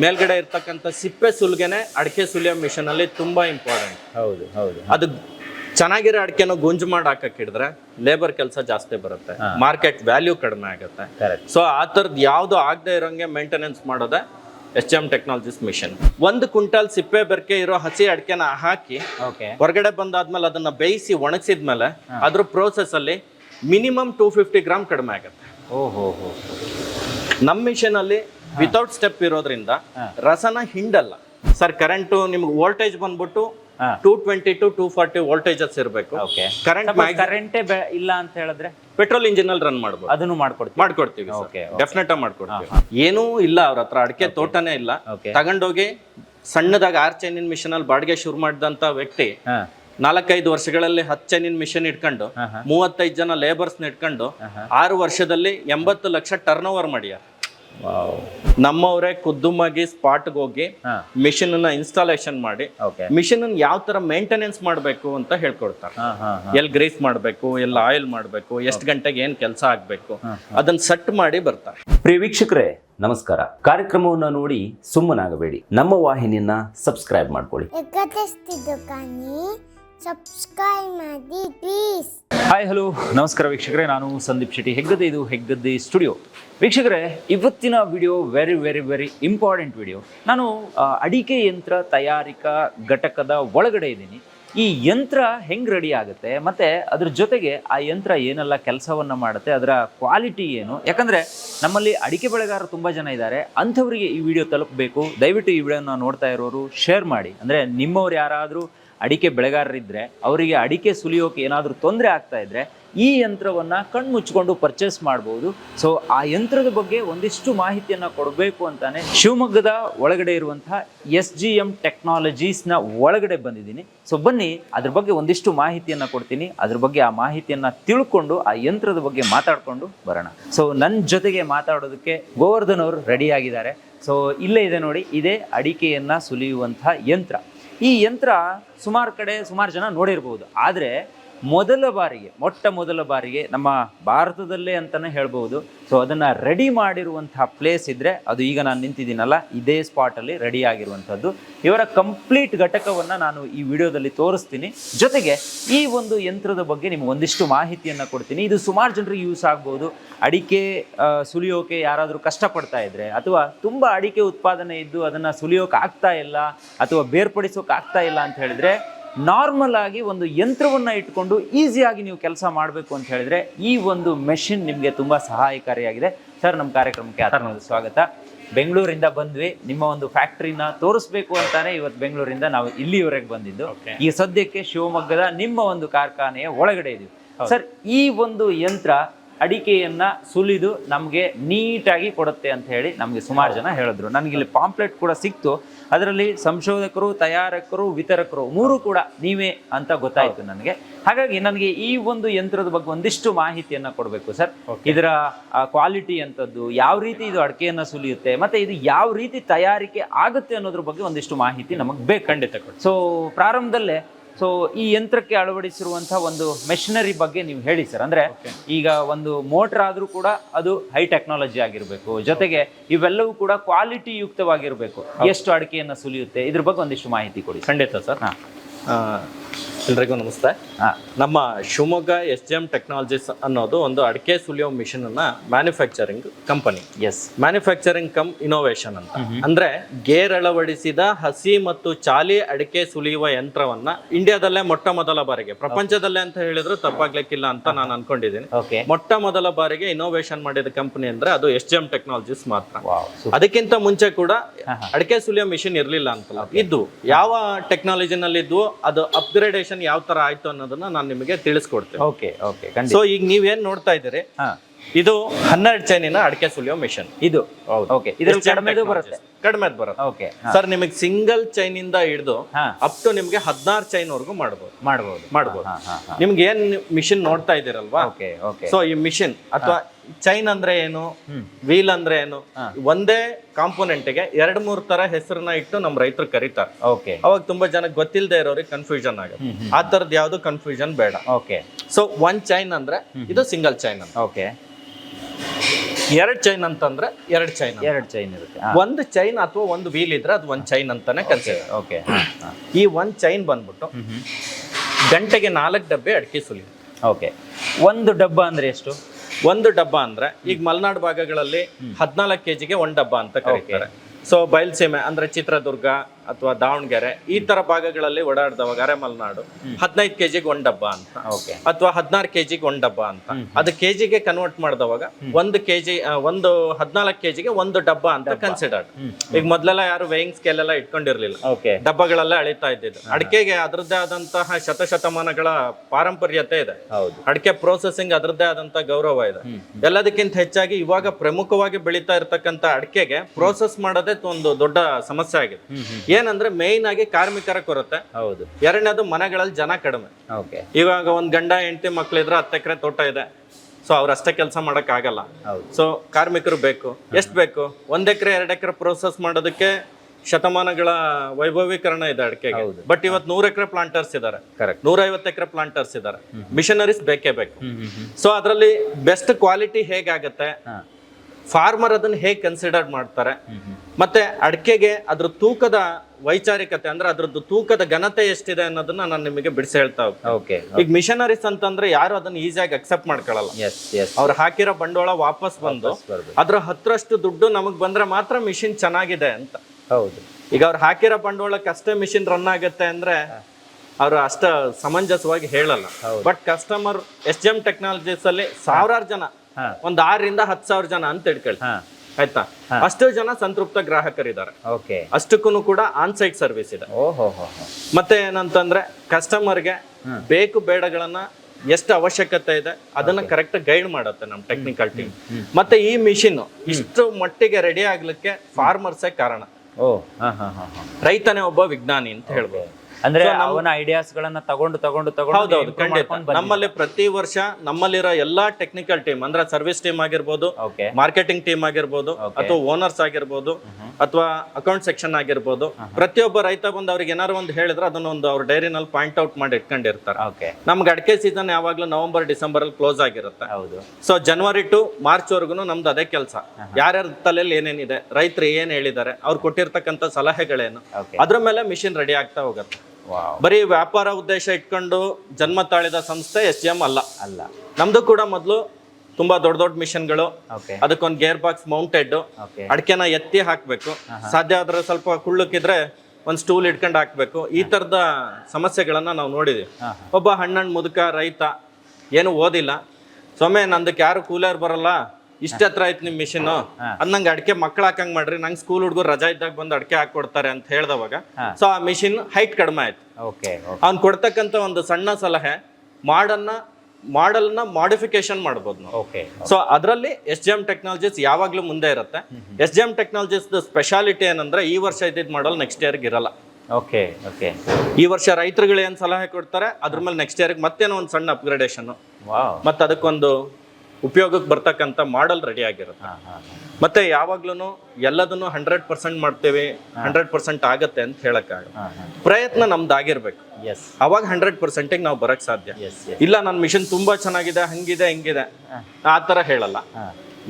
ಮೇಲ್ಗಡೆ ಇರ್ತಕ್ಕಂಥ ಸಿಪ್ಪೆ ಸುಲ್ಗೆನೆ ಅಡಿಕೆ ಸುಲಿಯೋ ಮಿಷನ್ ಅಲ್ಲಿ ತುಂಬಾ ಇಂಪಾರ್ಟೆಂಟ್ ಹೌದು ಹೌದು. ಅದು ಚೆನ್ನಾಗಿರೋ ಅಡಿಕೆನ ಗುಂಜು ಮಾಡಿ ಹಾಕಕ್ಕೆ ಹಿಡಿದ್ರೆ ಲೇಬರ್ ಕೆಲಸ ಜಾಸ್ತಿ ಬರುತ್ತೆ. ಮಾರ್ಕೆಟ್ ವ್ಯಾಲ್ಯೂ ಕಡಿಮೆ ಆಗುತ್ತೆ. ಸೊ ಆ ಥರದ್ದು ಯಾವುದು ಆಗದೆ ಇರೋಂಗೆ ಮೇಂಟೆನೆನ್ಸ್ ಮಾಡೋದೆ ಎಚ್ ಎಂ ಟೆಕ್ನಾಲಜಿಸ್ ಮಿಷನ್ ಒಂದು ಕುಂಟಲ್ ಸಿಪ್ಪೆ ಬೆರಕೆ ಇರೋ ಹಸಿ ಅಡಿಕೆನ ಹಾಕಿ ಓಕೆ ಹೊರಗಡೆ ಬಂದಾದ್ಮೇಲೆ ಅದನ್ನ ಬೇಯಿಸಿ ಒಣಗಿಸಿದ್ಮೇಲೆ ಅದ್ರ ಪ್ರೋಸೆಸ್ ಅಲ್ಲಿ ಮಿನಿಮಮ್ ಟೂ ಫಿಫ್ಟಿ ಗ್ರಾಮ್ ಕಡಿಮೆ ಆಗುತ್ತೆ. ಓಹೋ ನಮ್ಮ ಮಿಷನ್ ಅಲ್ಲಿ ವಿತೌಟ್ ಸ್ಟೆಪ್ ಇರೋದ್ರಿಂದ ರಸನ ಹಿಂಡಲ್ಲ. ಸರ್ ಕರೆಂಟು ನಿಮ್ಗೆ ವೋಲ್ಟೇಜ್ ಬಂದ್ಬಿಟ್ಟು. Two twenty to two forty voltages ಇರಬೇಕು. ಕರೆಂಟ್ ಕರೆಂಟ್ ಇಲ್ಲ ಅಂತ ಹೇಳಿದ್ರೆ? ಪೆಟ್ರೋಲ್ ಇಂಜಿನ್ ಅಲ್ಲಿ ರನ್ ಮಾಡಬಹುದು ಅದನ್ನು ಮಾಡ್ಕೊಡ್ತೀವಿ. ಮಾಡ್ಕೊಡ್ತೀವಿ ಡೆಫಿನೆಟ್ ಆಗಿ ಮಾಡ್ಕೊಡ್ತೀವಿ. ಏನೂ ಇಲ್ಲ ಅವ್ರ ಹತ್ರ ಅಡಿಕೆ ತೋಟನೇ ಇಲ್ಲ. ತಗೊಂಡೋಗಿ ಸಣ್ಣದಾಗಿ ಆರ್ ಚೈನಿನ್ ಮಿಷನ್ ಅಲ್ಲಿ ಬಾಡಿಗೆ ಶುರು ಮಾಡಿದಂತ ವ್ಯಕ್ತಿ ನಾಲ್ಕೈದು ವರ್ಷಗಳಲ್ಲಿ ಹತ್ತು ಚೈನಿನ್ ಮಿಷನ್ ಇಟ್ಕೊಂಡು ಮೂವತ್ತೈದು ಜನ ಲೇಬರ್ಸ್ ಇಟ್ಕೊಂಡು ಆರು ವರ್ಷದಲ್ಲಿ ಎಂಬತ್ತು ಲಕ್ಷ ಟರ್ನ್ ಓವರ್ ಮಾಡ್ಯಾರ. ನಮ್ಮವರೇ ಖುದ್ದುಮಾಗಿ ಸ್ಪಾಟ್ಗೆ ಹೋಗಿ ಮಿಷಿನ್ನ ಇನ್ಸ್ಟಾಲೇಷನ್ ಮಾಡಿ ಮಿಷಿನ್ ಮಿಷನ್ ಯಾವ ತರ ಮೇಂಟೆನೆನ್ಸ್ ಮಾಡಬೇಕು ಅಂತ ಹೇಳ್ಕೊಡ್ತಾರೆ. ಹಾ ಹಾ ಹಾ. ಎಲ್ಲಿ ಗ್ರೀಸ್ ಮಾಡಬೇಕು ಎಲ್ಲಿ ಆಯಿಲ್ ಮಾಡಬೇಕು ಎಷ್ಟು ಗಂಟೆಗೆ ಏನ್ ಕೆಲಸ ಆಗ್ಬೇಕು ಅದನ್ನ ಸೆಟ್ ಮಾಡಿ ಬರ್ತಾರೆ. ಪ್ರಿಯ ವೀಕ್ಷಕರೇ ನಮಸ್ಕಾರ. ಕಾರ್ಯಕ್ರಮವನ್ನು ನೋಡಿ ಸುಮ್ಮನಾಗಬೇಡಿ. ನಮ್ಮ ವಾಹಿನಿಯನ್ನ ಸಬ್ಸ್ಕ್ರೈಬ್ ಮಾಡ್ಕೊಳ್ಳಿ. ಸಬ್ಸ್ಕ್ರೈಬ್ ಮಾಡಿ ಪ್ಲೀಸ್ ಹಾಯ್ ಹಲೋ ನಮಸ್ಕಾರ ವೀಕ್ಷಕರೇ, ನಾನು ಸಂದೀಪ್ ಶೆಟ್ಟಿ. ಹೆಗ್ಗದ್ದೆ ಇದು ಹೆಗ್ಗದ್ದೆ ಸ್ಟುಡಿಯೋ ವೀಕ್ಷಕರೇ, ಇವತ್ತಿನ video very very very important video ನಾನು ಅಡಿಕೆ ಯಂತ್ರ ತಯಾರಿಕಾ ಘಟಕದ ಒಳಗಡೆ ಇದ್ದೀನಿ. ಈ ಯಂತ್ರ ಹೆಂಗ್ ರೆಡಿ ಆಗುತ್ತೆ, ಮತ್ತೆ ಅದ್ರ ಜೊತೆಗೆ ಆ ಯಂತ್ರ ಏನೆಲ್ಲ ಕೆಲಸವನ್ನ ಮಾಡುತ್ತೆ, ಅದರ ಕ್ವಾಲಿಟಿ ಏನು? ಯಾಕಂದ್ರೆ ನಮ್ಮಲ್ಲಿ ಅಡಿಕೆ ಬೆಳೆಗಾರರು ತುಂಬಾ ಜನ ಇದ್ದಾರೆ. ಅಂಥವರಿಗೆ ಈ ವಿಡಿಯೋ ತಲುಪಬೇಕು. ದಯವಿಟ್ಟು ಈ ವಿಡಿಯೋನ ನೋಡ್ತಾ ಇರೋರು ಶೇರ್ ಮಾಡಿ. ಅಂದ್ರೆ ನಿಮ್ಮವ್ರು ಯಾರಾದರೂ ಅಡಿಕೆ ಬೆಳೆಗಾರರಿದ್ದರೆ ಅವರಿಗೆ ಅಡಿಕೆ ಸುಲಿಯೋಕೆ ಏನಾದರೂ ತೊಂದರೆ ಆಗ್ತಾ ಇದ್ದರೆ ಈ ಯಂತ್ರವನ್ನು ಕಣ್ಮುಚ್ಕೊಂಡು ಪರ್ಚೇಸ್ ಮಾಡ್ಬೋದು. ಸೊ ಆ ಯಂತ್ರದ ಬಗ್ಗೆ ಒಂದಿಷ್ಟು ಮಾಹಿತಿಯನ್ನು ಕೊಡಬೇಕು ಅಂತಾನೆ ಶಿವಮೊಗ್ಗದ ಒಳಗಡೆ ಇರುವಂತಹ ಎಸ್ ಜಿ ಎಂ ಟೆಕ್ನಾಲಜೀಸ್ನ ಒಳಗಡೆ ಬಂದಿದ್ದೀನಿ. ಸೊ ಬನ್ನಿ, ಅದ್ರ ಬಗ್ಗೆ ಒಂದಿಷ್ಟು ಮಾಹಿತಿಯನ್ನು ಕೊಡ್ತೀನಿ. ಅದ್ರ ಬಗ್ಗೆ ಆ ಮಾಹಿತಿಯನ್ನು ತಿಳ್ಕೊಂಡು, ಆ ಯಂತ್ರದ ಬಗ್ಗೆ ಮಾತಾಡ್ಕೊಂಡು ಬರೋಣ. ಸೊ ನನ್ನ ಜೊತೆಗೆ ಮಾತಾಡೋದಕ್ಕೆ ಗೋವರ್ಧನ್ ಅವರು ರೆಡಿಯಾಗಿದ್ದಾರೆ ಸೊ ಇಲ್ಲೇ ಇದೆ ನೋಡಿ, ಇದೇ ಅಡಿಕೆಯನ್ನು ಸುಲಿಯುವಂಥ ಯಂತ್ರ. ಈ ಯಂತ್ರ ಸುಮಾರು ಕಡೆ ಸುಮಾರು ಜನ ನೋಡಿರ್ಬೋದು. ಆದರೆ ಮೊದಲ ಬಾರಿಗೆ, ಮೊಟ್ಟ ಮೊದಲ ಬಾರಿಗೆ ನಮ್ಮ ಭಾರತದಲ್ಲೇ ಅಂತಲೇ ಹೇಳ್ಬೋದು ಸೊ ಅದನ್ನು ರೆಡಿ ಮಾಡಿರುವಂತಹ ಪ್ಲೇಸ್ ಇದ್ದರೆ ಅದು ಈಗ ನಾನು ನಿಂತಿದ್ದೀನಲ್ಲ, ಇದೇ ಸ್ಪಾಟಲ್ಲಿ ರೆಡಿ ಆಗಿರುವಂಥದ್ದು. ಇವರ ಕಂಪ್ಲೀಟ್ ಘಟಕವನ್ನು ನಾನು ಈ ವಿಡಿಯೋದಲ್ಲಿ ತೋರಿಸ್ತೀನಿ. ಜೊತೆಗೆ ಈ ಒಂದು ಯಂತ್ರದ ಬಗ್ಗೆ ನಿಮ್ಗೆ ಒಂದಿಷ್ಟು ಮಾಹಿತಿಯನ್ನು ಕೊಡ್ತೀನಿ. ಇದು ಸುಮಾರು ಜನರಿಗೆ ಯೂಸ್ ಆಗ್ಬೋದು. ಅಡಿಕೆ ಸುಲಿಯೋಕೆ ಯಾರಾದರೂ ಕಷ್ಟಪಡ್ತಾ ಇದ್ದರೆ ಅಥವಾ ತುಂಬ ಅಡಿಕೆ ಉತ್ಪಾದನೆ ಇದ್ದು ಅದನ್ನು ಸುಲಿಯೋಕೆ ಆಗ್ತಾ ಇಲ್ಲ, ಅಥವಾ ಬೇರ್ಪಡಿಸೋಕೆ ಆಗ್ತಾ ಇಲ್ಲ ಅಂತ ಹೇಳಿದ್ರೆ ನಾರ್ಮಲ್ ಆಗಿ ಒಂದು ಯಂತ್ರವನ್ನು ಇಟ್ಕೊಂಡು ಈಸಿಯಾಗಿ ನೀವು ಕೆಲಸ ಮಾಡಬೇಕು ಅಂತ ಹೇಳಿದ್ರೆ ಈ ಒಂದು ಮೆಷಿನ್ ನಿಮಗೆ ತುಂಬ ಸಹಾಯಕಾರಿಯಾಗಿದೆ. ಸರ್ ನಮ್ಮ ಕಾರ್ಯಕ್ರಮಕ್ಕೆ ಆತ್ಮೀಯ ಸ್ವಾಗತ. ಬೆಂಗಳೂರಿಂದ ಬಂದ್ವಿ. ನಿಮ್ಮ ಒಂದು ಫ್ಯಾಕ್ಟ್ರಿನ ತೋರಿಸ್ಬೇಕು ಅಂತಾನೆ ಇವತ್ತು ಬೆಂಗಳೂರಿಂದ ನಾವು ಇಲ್ಲಿವರೆಗೆ ಬಂದಿದ್ದು. ಈ ಸದ್ಯಕ್ಕೆ ಶಿವಮೊಗ್ಗದ ನಿಮ್ಮ ಒಂದು ಕಾರ್ಖಾನೆಯ ಒಳಗಡೆ ಇದೀವಿ. ಸರ್ ಈ ಒಂದು ಯಂತ್ರ ಅಡಿಕೆಯನ್ನ ಸುಲಿದು ನಮಗೆ ನೀಟಾಗಿ ಕೊಡುತ್ತೆ ಅಂತ ಹೇಳಿ ನಮಗೆ ಸುಮಾರು ಜನ ಹೇಳಿದ್ರು. ನನಗೆ ಇಲ್ಲಿ ಪಾಂಪ್ಲೆಟ್ ಕೂಡ ಸಿಕ್ತು. ಅದರಲ್ಲಿ ಸಂಶೋಧಕರು ತಯಾರಕರು ವಿತರಕರು ಮೂರು ಕೂಡ ನೀವೇ ಅಂತ ಗೊತ್ತಾಯ್ತು ನನಗೆ. ಹಾಗಾಗಿ ನನಗೆ ಈ ಒಂದು ಯಂತ್ರದ ಬಗ್ಗೆ ಒಂದಿಷ್ಟು ಮಾಹಿತಿಯನ್ನ ಕೊಡಬೇಕು ಸರ್. ಇದರ ಕ್ವಾಲಿಟಿ ಅಂತದ್ದು ಯಾವ ರೀತಿ ಇದು ಅಡಿಕೆಯನ್ನು ಸುಲಿಯುತ್ತೆ ಮತ್ತೆ ಇದು ಯಾವ ರೀತಿ ತಯಾರಿಕೆ ಆಗುತ್ತೆ ಅನ್ನೋದ್ರ ಬಗ್ಗೆ ಒಂದಿಷ್ಟು ಮಾಹಿತಿ ನಮಗೆ ಬೇಕು. ಖಂಡಿತ ಸೊ ಪ್ರಾರಂಭದಲ್ಲೇ ಸೊ ಈ ಯಂತ್ರಕ್ಕೆ ಅಳವಡಿಸಿರುವಂತಹ ಒಂದು ಮೆಷಿನರಿ ಬಗ್ಗೆ ನೀವು ಹೇಳಿ ಸರ್. ಅಂದ್ರೆ ಈಗ ಒಂದು ಮೋಟರ್ ಆದ್ರೂ ಕೂಡ ಅದು ಹೈ ಟೆಕ್ನಾಲಜಿ ಆಗಿರಬೇಕು. ಜೊತೆಗೆ ಇವೆಲ್ಲವೂ ಕೂಡ ಕ್ವಾಲಿಟಿ ಯುಕ್ತವಾಗಿರಬೇಕು. ಎಷ್ಟು ಅಡಿಕೆಯನ್ನು ಸುಲಿಯುತ್ತೆ? ಇದ್ರ ಬಗ್ಗೆ ಒಂದಿಷ್ಟು ಮಾಹಿತಿ ಕೊಡಿ ಖಂಡಿತ ಸರ್. ಹಾ. ಎಲ್ರಿಗೂ ನಮಸ್ತೆ. ನಮ್ಮ Shivamogga S G M technologies ಅನ್ನೋದು ಒಂದು ಅಡಿಕೆ ಸುಲಿಯೋ ಮಿಷನ್ ಅನ್ನ manufacturing company S manufacturing cum innovation ಅಂತ. ಅಂದ್ರೆ ಗೇರ್ ಅಳವಡಿಸಿದ ಹಸಿ ಮತ್ತು ಚಾಲಿ ಅಡಿಕೆ ಸುಲಿಯುವ ಯಂತ್ರವನ್ನ ಇಂಡಿಯಾದಲ್ಲೇ ಮೊಟ್ಟ ಮೊದಲ ಬಾರಿಗೆ ಪ್ರಪಂಚದಲ್ಲೇ ಅಂತ ಹೇಳಿದ್ರು ತಪ್ಪಾಗ್ಲಿಕ್ಕಿಲ್ಲ ಅಂತ ನಾನು ಅನ್ಕೊಂಡಿದ್ದೀನಿ ಮೊಟ್ಟ ಮೊದಲ ಬಾರಿಗೆ ಇನೋವೇಷನ್ ಮಾಡಿದ ಕಂಪನಿ ಅಂದ್ರೆ ಅದು ಎಸ್ ಜಿ ಎಂ ಟೆಕ್ನಾಲಜೀಸ್ ಮಾತ್ರ. ಅದಕ್ಕಿಂತ ಮುಂಚೆ ಕೂಡ ಅಡಿಕೆ ಸುಲಿಯೋ ಮಿಷಿನ್ ಇರ್ಲಿಲ್ಲ ಅಂತಲ್ಲ. ಇದ್ದು ಯಾವ ಟೆಕ್ನಾಲಜಿನಲ್ಲಿ ಇದ್ವು ಅದು ಅಪ್ಗ್ರೇಡೇಷನ್ ಯಾವ ತರ ಆಯ್ತು ಅನ್ನೋದನ್ನ ನಾನು ನಿಮಗೆ ತಿಳಿಸ್ಕೊಡ್ತೇನೆ. ಓಕೆ ಓಕೆ ಸೊ ಈಗ ನೀವೇನ್ ನೋಡ್ತಾ ಇದ್ದೀರಿ? ಇದು ಹನ್ನೆರಡು ಚೈನಿನ ಅಡಿಕೆ ಸುಲಿಯೋ ಮಿಷನ್ ಇದು ಓಕೆ ಇದ್ರ ಕಡಿಮೆದು ಬರುತ್ತೆ. ಕಡಿಮೆ ಬರುತ್ತೆ. ಓಕೆ ಸರ್ ನಿಮಗೆ ಸಿಂಗಲ್ ಚೈನ್ ಇಂದ ಹಿಡಿದು ಅಪ್ ಟು ನಿಮ್ಗೆ ಹದಿನಾರು ಚೈನ್ ವರ್ಗೂ ಮಾಡ್ಬೋದು. ಮಾಡ್ಬೋದು. ಮಾಡ್ಬೋದು. ನಿಮ್ಗೆ ಏನ್ ಮಿಷಿನ್ ನೋಡ್ತಾ ಇದೀರಲ್ವಾ ಸೊ ಈ ಮಿಷಿನ್ ಅಥವಾ ಚೈನ್ ಅಂದ್ರೆ ಏನು? ವೀಲ್ ಅಂದ್ರೆ ಏನು? ಒಂದೇ ಕಾಂಪೋನೆಂಟ್ಗೆ ಎರಡ್ ಮೂರ್ ತರ ಹೆಸರನ್ನ ಇಟ್ಟು ನಮ್ ರೈತರು ಕರೀತಾರೆ. ಓಕೆ ಅವಾಗ ತುಂಬಾ ಜನಕ್ಕೆ ಗೊತ್ತಿಲ್ಲದೆ ಇರೋರಿಗೆ ಕನ್ಫ್ಯೂಷನ್ ಆಗುತ್ತೆ. ಆ ತರದ್ ಯಾವ್ದು ಕನ್ಫ್ಯೂಷನ್ ಬೇಡ. ಓಕೆ ಸೊ ಒನ್ ಚೈನ್ ಅಂದ್ರೆ ಇದು ಸಿಂಗಲ್ ಚೈನ್ ಅಂತ. ಓಕೆ ಎರಡ್ ಚೈನ್ ಅಂತಂದ್ರೆ ಎರಡು ಚೈನ್ ಎರಡು ಚೈನ್ ಇರುತ್ತೆ. ಒಂದು ಚೈನ್ ಅಥವಾ ಒಂದು ವೀಲ್ ಇದ್ರೆ ಅದು ಒಂದು ಚೈನ್ ಅಂತಾನೆ ಕನ್ಸಿಡರ್ ಓಕೆ ಈ ಒಂದು ಚೈನ್ ಬಂದ್ಬಿಟ್ಟು ಗಂಟೆಗೆ ನಾಲ್ಕು ಡಬ್ಬೆ ಅಡಿಕೆ ಸುಲಿ ಓಕೆ ಒಂದು ಡಬ್ಬ ಅಂದ್ರೆ ಎಷ್ಟು? ಒಂದು ಡಬ್ಬ ಅಂದ್ರೆ ಈಗ ಮಲೆನಾಡು ಭಾಗಗಳಲ್ಲಿ ಹದಿನಾಲ್ಕು ಕೆಜಿಗೆ ಒಂದು ಡಬ್ಬ ಅಂತ ಕರೀತಾರೆ. ಸೊ ಬಯಲ್ಸೀಮೆ ಅಂದ್ರೆ ಚಿತ್ರದುರ್ಗ ಅಥವಾ ದಾವಣಗೆರೆ ಈ ತರ ಭಾಗಗಳಲ್ಲಿ ಓಡಾಡ್ದವಾಗ ಅರೆ ಮಲೆನಾಡು ಹದಿನೈದು ಕೆಜಿಗೆ ಒಂದ್ ಡಬ್ಬ ಅಂತ ಅಥವಾ ಹದಿನಾರು ಕೆಜಿಗೆ ಒಂದ್ ಡಬ್ಬ ಅಂತ ಅದು ಕೆಜಿಗೆ ಕನ್ವರ್ಟ್ ಮಾಡಿದವಾಗ ಒಂದು ಕೆಜಿ ಒಂದು ಹದಿನಾಲ್ಕು ಕೆಜಿಗೆ ಒಂದು ಡಬ್ಬ ಅಂತ ಕನ್ಸಿಡರ್ಡ್ ಈಗ ಮೊದ್ಲೆಲ್ಲ ಯಾರು ವೇಯಿಂಗ್ ಸ್ಕೇಲ್ ಎಲ್ಲ ಇಟ್ಕೊಂಡಿರ್ಲಿಲ್ಲ. ಡಬ್ಬಗಳೆಲ್ಲ ಅಳಿತಾ ಇದ್ದಿದ್ದು. ಅಡಿಕೆಗೆ ಅದರದ್ದೇ ಆದಂತಹ ಶತಶತಮಾನಗಳ ಪಾರಂಪರ್ಯತೆ ಇದೆ. ಅಡಿಕೆ ಪ್ರೊಸೆಸಿಂಗ್ ಅದರದ್ದೇ ಆದಂತಹ ಗೌರವ ಇದೆ. ಎಲ್ಲದಕ್ಕಿಂತ ಹೆಚ್ಚಾಗಿ ಇವಾಗ ಪ್ರಮುಖವಾಗಿ ಬೆಳೀತಾ ಇರತಕ್ಕಂತ ಅಡಿಕೆಗೆ ಪ್ರೊಸೆಸ್ ಮಾಡೋದೇ ಒಂದು ದೊಡ್ಡ ಸಮಸ್ಯೆ ಆಗಿದೆ. ಏನಂದ್ರೆ ಮೇಯ್ನ್ ಆಗಿ ಕಾರ್ಮಿಕರ ಕೊರತೆ. ಹೌದು. ಎರಡನೇದು ಮನೆಗಳಲ್ಲಿ ಜನ ಕಡಿಮೆ. ಓಕೆ. ಇವಾಗ ಒಂದ್ ಗಂಡ ಹೆಂಡತಿ ಮಕ್ಳಿದ್ರೆ ಹತ್ತು ಎಕರೆ ತೋಟ ಇದೆ. ಸೊ ಅವ್ರಷ್ಟೇ ಕೆಲಸ ಮಾಡಕ್ ಆಗಲ್ಲ. ಸೊ ಕಾರ್ಮಿಕರು ಬೇಕು. ಎಷ್ಟು ಬೇಕು? ಒಂದ್ ಎಕರೆ ಎರಡ್ ಎಕರೆ ಪ್ರೋಸೆಸ್ ಮಾಡೋದಕ್ಕೆ ಶತಮಾನಗಳ ವೈಭವೀಕರಣ ಇದೆ ಅಡಿಕೆಗೆ. ಬಟ್ ಇವತ್ತು ನೂರ ಎಕರೆ ಪ್ಲಾಂಟರ್ಸ್ ಇದಾರೆ. ಕರೆಕ್ಟ್ ನೂರೈವತ್ತು ಎಕರೆ ಪ್ಲಾಂಟರ್ಸ್ ಇದಾರೆ. ಮಿಷನರೀಸ್ ಬೇಕೇ ಬೇಕು. ಸೊ ಅದರಲ್ಲಿ ಬೆಸ್ಟ್ ಕ್ವಾಲಿಟಿ ಹೇಗಾಗತ್ತೆ? ಫಾರ್ಮರ್ ಅದನ್ನ ಹೇಗೆ ಕನ್ಸಿಡರ್ ಮಾಡ್ತಾರೆ? ಮತ್ತೆ ಅಡಿಕೆಗೆ ಅದ್ರ ತೂಕದ ವೈಚಾರಿಕತೆ ಅಂದ್ರೆ ಅದ್ರದ್ದು ತೂಕದ ಘನತೆ ಎಷ್ಟಿದೆ ಅನ್ನೋದನ್ನ ನಾನು ನಿಮಗೆ ಬಿಡಿಸಿ ಹೇಳ್ತಾ ಹೋಗ್ತೀನಿ. ಓಕೆ ಈಗ ಮಿಷನರೀಸ್ ಅಂತಂದ್ರೆ ಯಾರು ಅದನ್ನ ಈಸಿಯಾಗಿ ಅಕ್ಸೆಪ್ಟ್ ಮಾಡ್ಕೊಳ್ಳಲ್ಲ ಅವ್ರು ಹಾಕಿರೋ ಬಂಡವಾಳ ವಾಪಸ್ ಬಂದು. ಅದ್ರ ಹತ್ತರಷ್ಟು ದುಡ್ಡು ನಮಗ್ ಬಂದ್ರೆ ಮಾತ್ರ ಮಿಷಿನ್ ಚೆನ್ನಾಗಿದೆ ಅಂತ. ಹೌದು. ಈಗ ಅವ್ರು ಹಾಕಿರೋ ಬಂಡವಾಳಕ್ಕೆ ಅಷ್ಟೇ ಮಿಷಿನ್ ರನ್ ಆಗುತ್ತೆ ಅಂದ್ರೆ ಅವ್ರು ಅಷ್ಟ ಸಮಂಜಸವಾಗಿ ಹೇಳಲ್ಲ. But customer S G M technologies ಅಲ್ಲಿ ಸಾವಿರಾರು ಜನ. ಒಂದ್ ಆರರಿಂದ ಹತ್ ಸಾವಿರ ಜನ ಅಂತ ಇಟ್ಕೊಳ್ಳಿ ಆಯ್ತಾ? ಅಷ್ಟು ಜನ ಸಂತೃಪ್ತ ಗ್ರಾಹಕರಿದ್ದಾರೆ. ಓಕೆ. ಅಷ್ಟಕ್ಕೂ ಕೂಡ ಆನ್ ಸೈಟ್ ಸರ್ವಿಸ್ ಇದೆ ಮತ್ತೆ ಏನಂತಂದ್ರೆ ಕಸ್ಟಮರ್ಗೆ ಬೇಕು ಬೇಡಗಳನ್ನ ಎಷ್ಟು ಅವಶ್ಯಕತೆ ಇದೆ ಅದನ್ನ ಕರೆಕ್ಟ್ ಗೈಡ್ ಮಾಡುತ್ತೆ ನಮ್ಮ ಟೆಕ್ನಿಕಲ್ ಟೀಮ್ ಮತ್ತೆ ಈ ಮಿಷಿನ್ ಇಷ್ಟು ಮಟ್ಟಿಗೆ ರೆಡಿ ಆಗ್ಲಿಕ್ಕೆ ಫಾರ್ಮರ್ಸೇ ಕಾರಣ. ರೈತನೇ ಒಬ್ಬ ವಿಜ್ಞಾನಿ ಅಂತ ಹೇಳ್ಬೋದು. ಅಂದ್ರೆ ಅವನ ಐಡಿಯಾಸ್ ಗಳನ್ನ ತಗೊಂಡು ತಗೊಂಡು ತಗೊಂಡು ಹೌದೌದು ಖಂಡಿತ. ನಮ್ಮಲ್ಲಿ ಪ್ರತಿ ವರ್ಷ ನಮ್ಮಲ್ಲಿರೋ ಎಲ್ಲಾ ಟೆಕ್ನಿಕಲ್ ಟೀಮ್ ಅಂದ್ರೆ ಸರ್ವಿಸ್ ಟೀಮ್ ಆಗಿರ್ಬೋದು ಮಾರ್ಕೆಟಿಂಗ್ ಟೀಮ್ ಆಗಿರ್ಬೋದು ಅಥವಾ ಓನರ್ಸ್ ಆಗಿರ್ಬೋದು ಅಥವಾ ಅಕೌಂಟ್ ಸೆಕ್ಷನ್ ಆಗಿರ್ಬೋದು ಪ್ರತಿಯೊಬ್ಬ ರೈತ ಬಂದು ಅವ್ರಿಗೆ ಏನಾದ್ರು ಒಂದು ಹೇಳಿದ್ರೆ ಅದನ್ನ ಒಂದು ಅವ್ರ ಡೈರಿನಲ್ಲಿ ಪಾಯಿಂಟ್ ಔಟ್ ಮಾಡಿ ಇಟ್ಕೊಂಡಿರ್ತಾರೆ. ನಮ್ಗೆ ಅಡಿಕೆ ಸೀಸನ್ ಯಾವಾಗ್ಲೂ ನವೆಂಬರ್ ಡಿಸೆಂಬರ್ ಅಲ್ಲಿ ಕ್ಲೋಸ್ ಆಗಿರುತ್ತೆ. ಹೌದು. ಸೊ ಜನವರಿ ಟು ಮಾರ್ಚ್ ವರ್ಗು ನಮ್ದು ಅದೇ ಕೆಲಸ. ಯಾರ್ಯಾರ ತಲೆಯಲ್ಲಿ ಏನೇನಿದೆ ರೈತರು ಏನ್ ಹೇಳಿದ್ದಾರೆ ಅವ್ರು ಕೊಟ್ಟಿರ್ತಕ್ಕಂಥ ಸಲಹೆಗಳೇನು ಅದ್ರ ಮೇಲೆ ಮಿಷಿನ್ ರೆಡಿ ಆಗ್ತಾ ಹೋಗುತ್ತೆ. ಬರೀ ವ್ಯಾಪಾರ ಉದ್ದೇಶ ಇಟ್ಕೊಂಡು ಜನ್ಮ ತಾಳಿದ ಸಂಸ್ಥೆ ಎಸ್ ಜಿ ಎಂ ಅಲ್ಲ. ಅಲ್ಲ. ನಮ್ದು ಕೂಡ ಮೊದಲು ತುಂಬಾ ದೊಡ್ಡ ದೊಡ್ಡ ಮಿಷನ್ಗಳು. ಅದಕ್ಕೊಂದು ಗೇರ್ ಬಾಕ್ಸ್ ಮೌಂಟೆಡ್. ಅಡಿಕೆನ ಎತ್ತಿ ಹಾಕ್ಬೇಕು. ಸಾಧ್ಯ ಆದ್ರೆ ಸ್ವಲ್ಪ ಕುಳ್ಳಕ್ಕಿದ್ರೆ ಒಂದ್ ಸ್ಟೂಲ್ ಇಟ್ಕೊಂಡು ಹಾಕ್ಬೇಕು. ಈ ತರದ ಸಮಸ್ಯೆಗಳನ್ನ ನಾವು ನೋಡಿದೀವಿ. ಒಬ್ಬ ಹಣ್ಣಣ್ಣ ಮುದುಕ ರೈತ ಏನು ಓದಿಲ್ಲ. ಸೊಮ್ಮೆ ನಂದಕ್ಕೆ ಯಾರು ಕೂಲರ್ ಬರಲ್ಲ. ಇಷ್ಟ ಹತ್ರ ಆಯ್ತು ನಿಮ್ ಮಿಷಿನ್ ಅದ್ ನಂಗೆ ಅಡಿಕೆ ಮಕ್ಳು ಹಾಕಂಗ್ ಮಾಡ್ರಿ. ನಂಗೆ ಸ್ಕೂಲ್ ಹುಡುಗರು ರಜಾ ಇದ್ದಾಗ ಬಂದು ಅಡಿಕೆ ಹಾಕೊಡ್ತಾರೆ ಅಂತ ಹೇಳ್ದವಾಗ. ಸೊ ಆ ಮಿಷಿನ್ ಹೈಟ್ ಕಡಿಮೆ ಆಯ್ತು. ಓಕೆ ಕೊಡ್ತಕ್ಕಂತ ಒಂದು ಸಣ್ಣ ಸಲಹೆ ಮಾಡನ್ನ ಮಾಡೆಲ್ನ ಮಾಡಿಫಿಕೇಶನ್ ಮಾಡ್ಬೋದು ನಾವು. ಓಕೆ ಸೊ ಅದರಲ್ಲಿ ಎಸ್ ಜಿ ಎಂ ಟೆಕ್ನಾಲಜೀಸ್ ಯಾವಾಗಲೂ ಮುಂದೆ ಇರುತ್ತೆ. S G M technologies speciality ಏನಂದ್ರೆ ಈ ವರ್ಷ ಇದ್ದಿದ್ ಮಾಡಲ್ ನೆಕ್ಸ್ಟ್ ಇಯರ್ಗೆ ಇರಲ್ಲ. ಓಕೆ ಓಕೆ ಈ ವರ್ಷ ರೈತರುಗಳು ಏನ್ ಸಲಹೆ ಕೊಡ್ತಾರೆ? ಅದ್ರ ಮೇಲೆ ನೆಕ್ಸ್ಟ್ ಇಯರ್ಗೆ ಮತ್ತೇನೋ ಒಂದು ಸಣ್ಣ ಅಪ್ಗ್ರೇಡೇಷನ್ ವಾವ್ ಮತ್ತೆ ಅದಕ್ಕೊಂದು ಉಪಯೋಗಕ್ಕೆ ಬರ್ತಕ್ಕಂಥ ಮಾಡಲ್ ರೆಡಿ ಆಗಿರುತ್ತೆ. ಮತ್ತೆ ಯಾವಾಗ್ಲೂ ಎಲ್ಲದನ್ನು ಹಂಡ್ರೆಡ್ ಪರ್ಸೆಂಟ್ ಮಾಡ್ತೇವೆ ಹಂಡ್ರೆಡ್ ಪರ್ಸೆಂಟ್ ಆಗತ್ತೆ ಅಂತ ಹೇಳಕ್ಕಾಗಲ್ಲ ಪ್ರಯತ್ನ ನಮ್ದಾಗಿರ್ಬೇಕು. ಅವಾಗ ಹಂಡ್ರೆಡ್ ಪರ್ಸೆಂಟಿಗೆ ನಾವು ಬರಕ್ ಸಾಧ್ಯ. ಇಲ್ಲ ನನ್ನ ಮಿಷನ್ ತುಂಬಾ ಚೆನ್ನಾಗಿದೆ ಹಂಗಿದೆ ಹಿಂಗಿದೆ. ಆ ಥರ ಹೇಳಲ್ಲ.